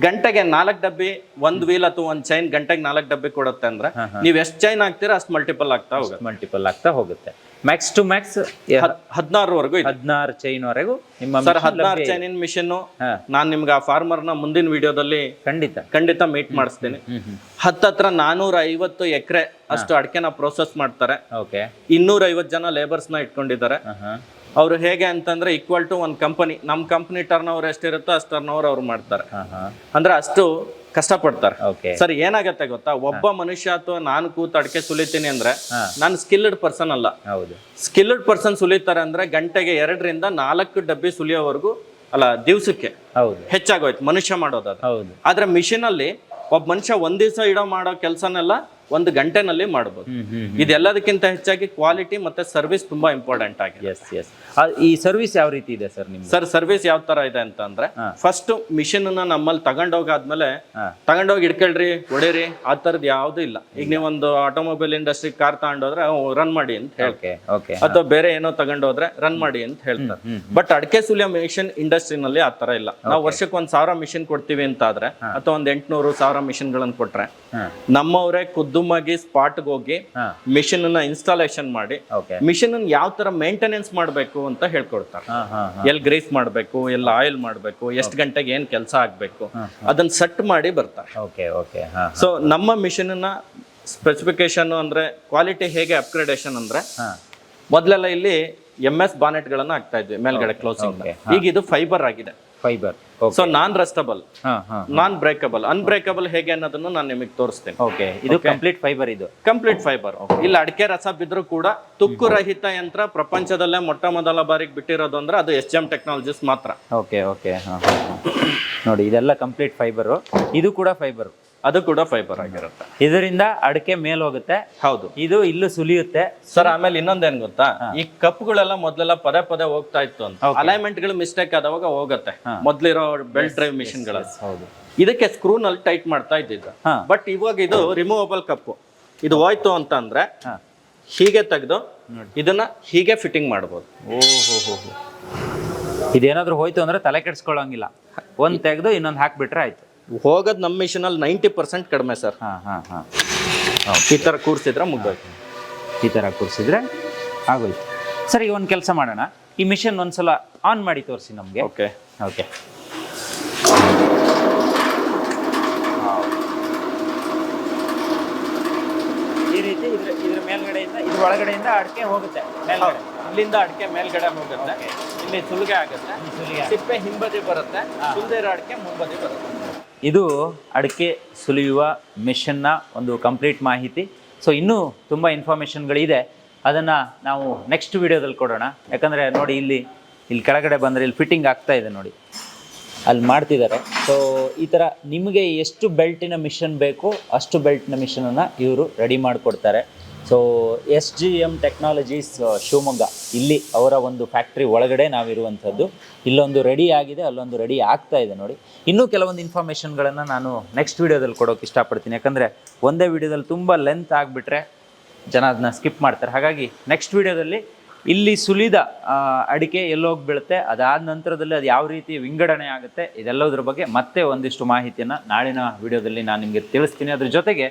ಗಂಟೆಗೆ ನಾಲ್ಕು ಡಬ್ಬಿ ಒಂದ್ ವೀಲ್ ಅಥವಾ ಒಂದ್ ಚೈನ್ ಗಂಟೆಗೆ ನಾಲ್ಕು ಡಬ್ಬಿ ಕೊಡುತ್ತೆ ಅಂದ್ರೆ ನೀವು ಎಷ್ಟು ಚೈನ್ ಹಾಕ್ತೀರಾ ಅಷ್ಟು ಮಲ್ಟಿಪಲ್ ಆಗ್ತಾ ಹೋಗುತ್ತೆ. ಮಲ್ಟಿಪಲ್ ಆಗ್ತಾ ಹೋಗುತ್ತೆ. ಮ್ಯಾಕ್ಸ್ ಟು ಮ್ಯಾಕ್ಸ್ ಹದಿನಾರವರೆಗೂ ಹದಿನಾರು ಚೈನ್ ವರೆಗೂ ನಿಮ್ಮ ಸರ್ ಹದಿನಾರು. ಚೈನಿನ ಮಿಷನ್ ನಾನು ನಿಮ್ಗೆ ಆ ಫಾರ್ಮರ್ನ ಮುಂದಿನ ವಿಡಿಯೋದಲ್ಲಿ ಖಂಡಿತ. ಖಂಡಿತ ಮೀಟ್ ಮಾಡಿಸ್ತೀನಿ. ಹತ್ತತ್ರ ನಾನೂರ ಐವತ್ತು ಎಕರೆ ಅಷ್ಟು ಅಡಕೆನ ಪ್ರೋಸೆಸ್ ಮಾಡ್ತಾರೆ. ಓಕೆ ಇನ್ನೂರ ಐವತ್ತು ಜನ ಲೇಬರ್ಸ್ನ ಇಟ್ಕೊಂಡಿದ್ದಾರೆ. ಅವರು ಹೇಗೆ ಅಂತಂದ್ರೆ ಈಕ್ವಲ್ ಟು ಒಂದು ಕಂಪನಿ ನಮ್ಮ ಕಂಪನಿ ಟರ್ನ್ ಓವರ್ ಎಷ್ಟಿರುತ್ತೋ ಅಷ್ಟು ಟರ್ನ್ ಓವರ್ ಅವ್ರು ಮಾಡ್ತಾರೆ. ಅಂದ್ರೆ ಅಷ್ಟು ಕಷ್ಟಪಡ್ತಾರೆ. ಸರಿ ಸರ್ ಏನಾಗತ್ತೆ ಗೊತ್ತಾ? ಒಬ್ಬ ಮನುಷ್ಯ ಅಥವಾ ನಾನು ಕೂತು ಅಡಕೆ ಸುಲಿತೀನಿ ಅಂದ್ರೆ ನಾನು ಸ್ಕಿಲ್ಡ್ ಪರ್ಸನ್ ಅಲ್ಲ. ಹೌದು. ಸ್ಕಿಲ್ಡ್ ಪರ್ಸನ್ ಸುಲಿತಾರೆ ಅಂದ್ರೆ ಗಂಟೆಗೆ ಎರಡರಿಂದ ನಾಲ್ಕು ಡಬ್ಬಿ ಸುಲಿಯೋವರೆಗೂ ಅಲ್ಲ ದಿವಸಕ್ಕೆ ಹೌದು. ಹೆಚ್ಚಾಗೋಯ್ತು ಮನುಷ್ಯ ಮಾಡೋದಾದ್ರೆ ಹೌದು. ಆದ್ರೆ ಮಿಷಿನ್ ಅಲ್ಲಿ ಒಬ್ಬ ಮನುಷ್ಯ ಒಂದ್ ದಿವಸ ಇಡೋ ಮಾಡೋ ಕೆಲಸನೆಲ್ಲ ಒಂದು ಗಂಟೆನಲ್ಲಿ ಮಾಡಬಹುದು ಇದೆಲ್ಲದಕ್ಕಿಂತ ಹೆಚ್ಚಾಗಿ ಕ್ವಾಲಿಟಿ ಮತ್ತೆ ಸರ್ವಿಸ್ ತುಂಬಾ ಇಂಪಾರ್ಟೆಂಟ್ ಆಗಿದೆ. ಈ ಸರ್ವಿಸ್ ಯಾವ ರೀತಿ ಇದೆ ಸರ್ ನಿಮ್ದು? ಸರ್ ಸರ್ವಿಸ್ ಯಾವ ತರ ಇದೆ ಅಂತ ಅಂದ್ರೆ ಫಸ್ಟ್ ಮಿಷಿನ್ ನಮ್ಮಲ್ಲಿ ತಗೊಂಡೋಗಾದ್ಮೇಲೆ ತಗೊಂಡೋಗಿ ಇಡ್ಕೊಳ್ರಿ ಹೊಡೀರಿ ಆ ತರದ್ ಯಾವ್ದು ಇಲ್ಲ. ಈಗ ನೀವೊಂದು ಆಟೋಮೊಬೈಲ್ ಇಂಡಸ್ಟ್ರಿ ಕಾರ್ ತಗೊಂಡೋದ್ರೆ ರನ್ ಮಾಡಿ ಅಂತ ಹೇಳಿ ಓಕೆ ಓಕೆ ಅಥವಾ ಬೇರೆ ಏನೋ ತಗೊಂಡೋದ್ರೆ ರನ್ ಮಾಡಿ ಅಂತ ಹೇಳ್ತಾರೆ. ಬಟ್ ಅಡಕೆ ಸುಲಿಯ ಮಿಷಿನ್ ಇಂಡಸ್ಟ್ರಿನಲ್ಲಿ ಆ ತರ ಇಲ್ಲ. ನಾವು ವರ್ಷಕ್ಕೆ ಒಂದ್ ಸಾವಿರ ಮಿಷಿನ್ ಕೊಡ್ತೀವಿ ಅಂತ ಆದ್ರೆ ಅಥವಾ ಒಂದ್ ಎಂಟ್ನೂರು ಸಾವಿರ ಮಿಷಿನ್ ಗಳನ್ನ ಕೊಟ್ರೆ ನಮ್ಮವರೇ ಖುದ್ದುಮಾಗಿ ಸ್ಪಾಟ್ಗೆ ಹೋಗಿ. ಮಿಷಿನ್ನ ಇನ್ಸ್ಟಾಲೇಷನ್ ಮಾಡಿ ಮಿಷಿನ್ ಯಾವ ತರ ಮೇಂಟೆನೆನ್ಸ್ ಮಾಡಬೇಕು ಅಂತ ಹೇಳ್ಕೊಡ್ತಾರೆ. ಎಲ್ಲಿ ಗ್ರೀಸ್ ಮಾಡಬೇಕು ಎಲ್ಲಿ ಆಯಿಲ್ ಮಾಡಬೇಕು ಎಷ್ಟು ಗಂಟೆಗೆ ಏನ್ ಕೆಲಸ ಆಗ್ಬೇಕು ಅದನ್ನ ಸೆಟ್ ಮಾಡಿ ಬರ್ತಾರೆ. ಸೊ ನಮ್ಮ ಮಿಷಿನ್ ಸ್ಪೆಸಿಫಿಕೇಶನ್ ಅಂದ್ರೆ ಕ್ವಾಲಿಟಿ ಹೇಗೆ ಅಪ್ಗ್ರೇಡೇಷನ್ ಅಂದ್ರೆ ಮೊದಲೆಲ್ಲ ಇಲ್ಲಿ ಎಂ ಎಸ್ ಬಾನೆಟ್ ಗಳನ್ನ ಹಾಕ್ತಾ ಇದ್ವಿ ಮೇಲ್ಗಡೆ ಕ್ಲೋಸಿಂಗ್ ಈಗ ಇದು ಫೈಬರ್ ಆಗಿದೆ. Fibre okay so non rustable ಹಾ ಹಾ. ನಾನ್ ಬ್ರೇಕಬಲ್ ಅನ್ಬ್ರೇಕಬಲ್ ಹೇಗೆ ಅನ್ನೋದನ್ನು ನಾನು ನಿಮಗೆ ತೋರಿಸ್ತೇನೆ. ಓಕೆ ಇದು ಕಂಪ್ಲೀಟ್ ಫೈಬರ್ ಇದು. ಕಂಪ್ಲೀಟ್ ಫೈಬರ್ ಇಲ್ಲಿ ಅಡಿಕೆ ರಸ ಬಿದ್ರು ಕೂಡ ತುಕ್ಕು ರಹಿತ ಯಂತ್ರ ಪ್ರಪಂಚದಲ್ಲೇ ಮೊಟ್ಟ ಮೊದಲ ಬಾರಿಗೆ ಬಿಟ್ಟಿರೋದು ಅಂದ್ರೆ ಅದು ಎಸ್ ಎಂ ಟೆಕ್ನಾಲಜೀಸ್ ಮಾತ್ರ. Okay okay. ನೋಡಿ ಇದೆಲ್ಲ ಕಂಪ್ಲೀಟ್ ಫೈಬರು ಇದು ಕೂಡ ಫೈಬರ್ ಅದು ಕೂಡ ಫೈಬರ್ ಆಗಿರುತ್ತೆ. ಇದರಿಂದ ಅಡಿಕೆ ಮೇಲ್ ಹೋಗುತ್ತೆ. ಹೌದು. ಇದು ಇಲ್ಲೂ ಸುಲಿಯುತ್ತೆ. ಸರ್ ಆಮೇಲೆ ಇನ್ನೊಂದೇನ್ ಗೊತ್ತಾ? ಈ ಕಪ್ಗಳೆಲ್ಲ ಮೊದಲೆಲ್ಲ ಪದೇ ಪದೇ ಹೋಗ್ತಾ ಇತ್ತು ಅಂತ. ಅಲೈನ್ಮೆಂಟ್ಗಳು ಮಿಸ್ಟೇಕ್ ಆದವಾಗ ಹೋಗುತ್ತೆ. ಮೊದ್ಲಿರೋ ಬೆಲ್ಟ್ ಡ್ರೈವ್ ಮಿಷಿನ್ಗಳ ಹೌದು. ಇದಕ್ಕೆ ಸ್ಕ್ರೂ ನಲ್ಲಿ ಟೈಟ್ ಮಾಡ್ತಾ ಇದ್ದಿದ್ದು. ಬಟ್ ಇವಾಗ ಇದು ರಿಮೂವಬಲ್ ಕಪ್ಪು ಇದು ಹೋಯ್ತು ಅಂತ ಅಂದ್ರೆ. ಹೀಗೆ ತೆಗೆದು ಇದನ್ನ ಹೀಗೆ ಫಿಟ್ಟಿಂಗ್ ಮಾಡ್ಬೋದು. ಓಹೋ ಇದೇನಾದ್ರೂ ಹೋಯ್ತು ಅಂದ್ರೆ ತಲೆ ಕೆಡ್ಸ್ಕೊಳ್ಳೋಂಗಿಲ್ಲ. ಒಂದ್ ತೆಗೆದು ಇನ್ನೊಂದು ಹಾಕ್ಬಿಟ್ರೆ ಆಯ್ತು. ಹೋಗೋದ್ ನಮ್ಮ ಮಿಷನ್ ಅಲ್ಲಿ ನೈಂಟಿ ಪರ್ಸೆಂಟ್ ಕಡಿಮೆ ಸರ್ ಹಾಂ ಹಾಂ ಹಾ. ಈ ತರ ಕೂರ್ಸಿದ್ರೆ ಮುಗ್ದೋಯ್ತು. ಈ ಥರ ಕೂರಿಸಿದ್ರೆ ಆಗೋಯ್ತು. ಸರ್ ಸರಿ ಒಂದು ಕೆಲಸ ಮಾಡೋಣ. ಈ ಮಿಷನ್ ಒಂದ್ಸಲ ಆನ್ ಮಾಡಿ ತೋರಿಸಿ ನಮಗೆ. ಓಕೆ ಓಕೆ ಈ ರೀತಿ ಇದ್ರ ಇದ್ರ ಮೇಲ್ಗಡೆಯಿಂದ ಇದ್ರ ಒಳಗಡೆಯಿಂದ ಅಡಿಕೆ ಹೋಗುತ್ತೆ. ಮೇಲ್ಗಡೆ. ಇಲ್ಲಿಂದ ಅಡಿಕೆ ಮೇಲ್ಗಡೆ ಹೋಗುತ್ತೆ. ಇಲ್ಲಿ ಸುಲಿಗೆ ಆಗುತ್ತೆ. ಸಿಪ್ಪೆ ಹಿಂಬದಿ ಬರುತ್ತೆ. ಸುಲ್ದೇ ಇರೋ ಅಡಿಕೆ ಮುಂಬದಿ ಬರುತ್ತೆ. ಇದು ಅಡಿಕೆ ಸುಲಿಯುವ ಮಿಷನ್ನ ಒಂದು ಕಂಪ್ಲೀಟ್ ಮಾಹಿತಿ. ಸೊ ಇನ್ನೂ ತುಂಬ ಇನ್ಫಾರ್ಮೇಷನ್ಗಳಿದೆ ಅದನ್ನು ನಾವು ನೆಕ್ಸ್ಟ್ ವಿಡಿಯೋದಲ್ಲಿ ಕೊಡೋಣ. ಯಾಕಂದರೆ ನೋಡಿ ಇಲ್ಲಿ ಇಲ್ಲಿ ಕೆಳಗಡೆ ಬಂದರೆ ಇಲ್ಲಿ ಫಿಟ್ಟಿಂಗ್ ಆಗ್ತಾ ಇದೆ ನೋಡಿ. ಅಲ್ಲಿ ಮಾಡ್ತಿದ್ದಾರೆ. ಸೊ ಈ ಥರ ನಿಮಗೆ ಎಷ್ಟು ಬೆಲ್ಟಿನ ಮಿಷನ್ ಬೇಕು ಅಷ್ಟು ಬೆಲ್ಟಿನ ಮಿಷನನ್ನು ಇವರು ರೆಡಿ ಮಾಡಿಕೊಡ್ತಾರೆ. So S G M technologies Shivamogga. ಇಲ್ಲಿ ಅವರ ಒಂದು ಫ್ಯಾಕ್ಟ್ರಿ ಒಳಗಡೆ ನಾವಿರುವಂಥದ್ದು. ಇಲ್ಲೊಂದು ರೆಡಿ ಆಗಿದೆ, ಅಲ್ಲೊಂದು ರೆಡಿ ಆಗ್ತಾ ಇದೆ ನೋಡಿ. ಇನ್ನೂ ಕೆಲವೊಂದು ಇನ್ಫಾರ್ಮೇಷನ್ಗಳನ್ನು ನಾನು ನೆಕ್ಸ್ಟ್ ವೀಡಿಯೋದಲ್ಲಿ ಕೊಡೋಕೆ ಇಷ್ಟಪಡ್ತೀನಿ. ಯಾಕಂದರೆ ಒಂದೇ ವೀಡಿಯೋದಲ್ಲಿ ತುಂಬ ಲೆಂತ್ ಆಗಿಬಿಟ್ರೆ ಜನ ಅದನ್ನ ಸ್ಕಿಪ್ ಮಾಡ್ತಾರೆ. ಹಾಗಾಗಿ ನೆಕ್ಸ್ಟ್ ವೀಡಿಯೋದಲ್ಲಿ ಇಲ್ಲಿ ಸುಲಿದ ಅಡಿಕೆ ಎಲ್ಲೋಗಿ ಬೀಳುತ್ತೆ. ಅದಾದ ನಂತರದಲ್ಲಿ ಅದು ಯಾವ ರೀತಿ ವಿಂಗಡಣೆ ಆಗುತ್ತೆ, ಇದೆಲ್ಲದರ ಬಗ್ಗೆ ಮತ್ತೆ ಒಂದಿಷ್ಟು ಮಾಹಿತಿಯನ್ನು ನಾಳಿನ ವಿಡಿಯೋದಲ್ಲಿ ನಾನು ನಿಮಗೆ ತಿಳಿಸ್ತೀನಿ. ಅದ್ರ ಜೊತೆಗೆ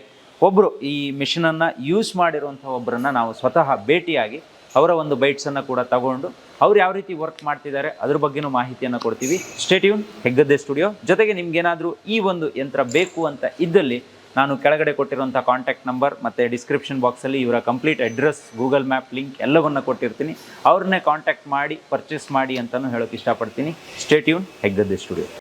ಒಬ್ಬರು ಈ ಮಿಷನನ್ನು ಯೂಸ್ ಮಾಡಿರುವಂಥ ಒಬ್ಬರನ್ನ ನಾವು ಸ್ವತಃ ಭೇಟಿಯಾಗಿ ಅವರ ಒಂದು ಬೈಟ್ಸನ್ನು ಕೂಡ ತಗೊಂಡು ಅವ್ರು ಯಾವ ರೀತಿ ವರ್ಕ್ ಮಾಡ್ತಿದ್ದಾರೆ ಅದ್ರ ಬಗ್ಗೆನೂ ಮಾಹಿತಿಯನ್ನು ಕೊಡ್ತೀವಿ. ಸ್ಟೇಟ್ಯೂನ್ ಹೆಗ್ಗದ್ದೆ ಸ್ಟುಡಿಯೋ ಜೊತೆಗೆ ನಿಮ್ಗೇನಾದರೂ ಈ ಒಂದು ಯಂತ್ರ ಬೇಕು ಅಂತ ಇದ್ದಲ್ಲಿ ನಾನು ಕೆಳಗಡೆ ಕೊಟ್ಟಿರುವಂಥ ಕಾಂಟ್ಯಾಕ್ಟ್ ನಂಬರ್ ಮತ್ತು ಡಿಸ್ಕ್ರಿಪ್ಷನ್ ಬಾಕ್ಸಲ್ಲಿ ಇವರ complete address Google map link ಎಲ್ಲವನ್ನು ಕೊಟ್ಟಿರ್ತೀನಿ. ಅವ್ರನ್ನೇ ಕಾಂಟ್ಯಾಕ್ಟ್ ಮಾಡಿ ಪರ್ಚೇಸ್ ಮಾಡಿ ಅಂತಲೂ ಹೇಳೋಕ್ಕೆ ಇಷ್ಟಪಡ್ತೀನಿ. Stay tuned Heggadde studio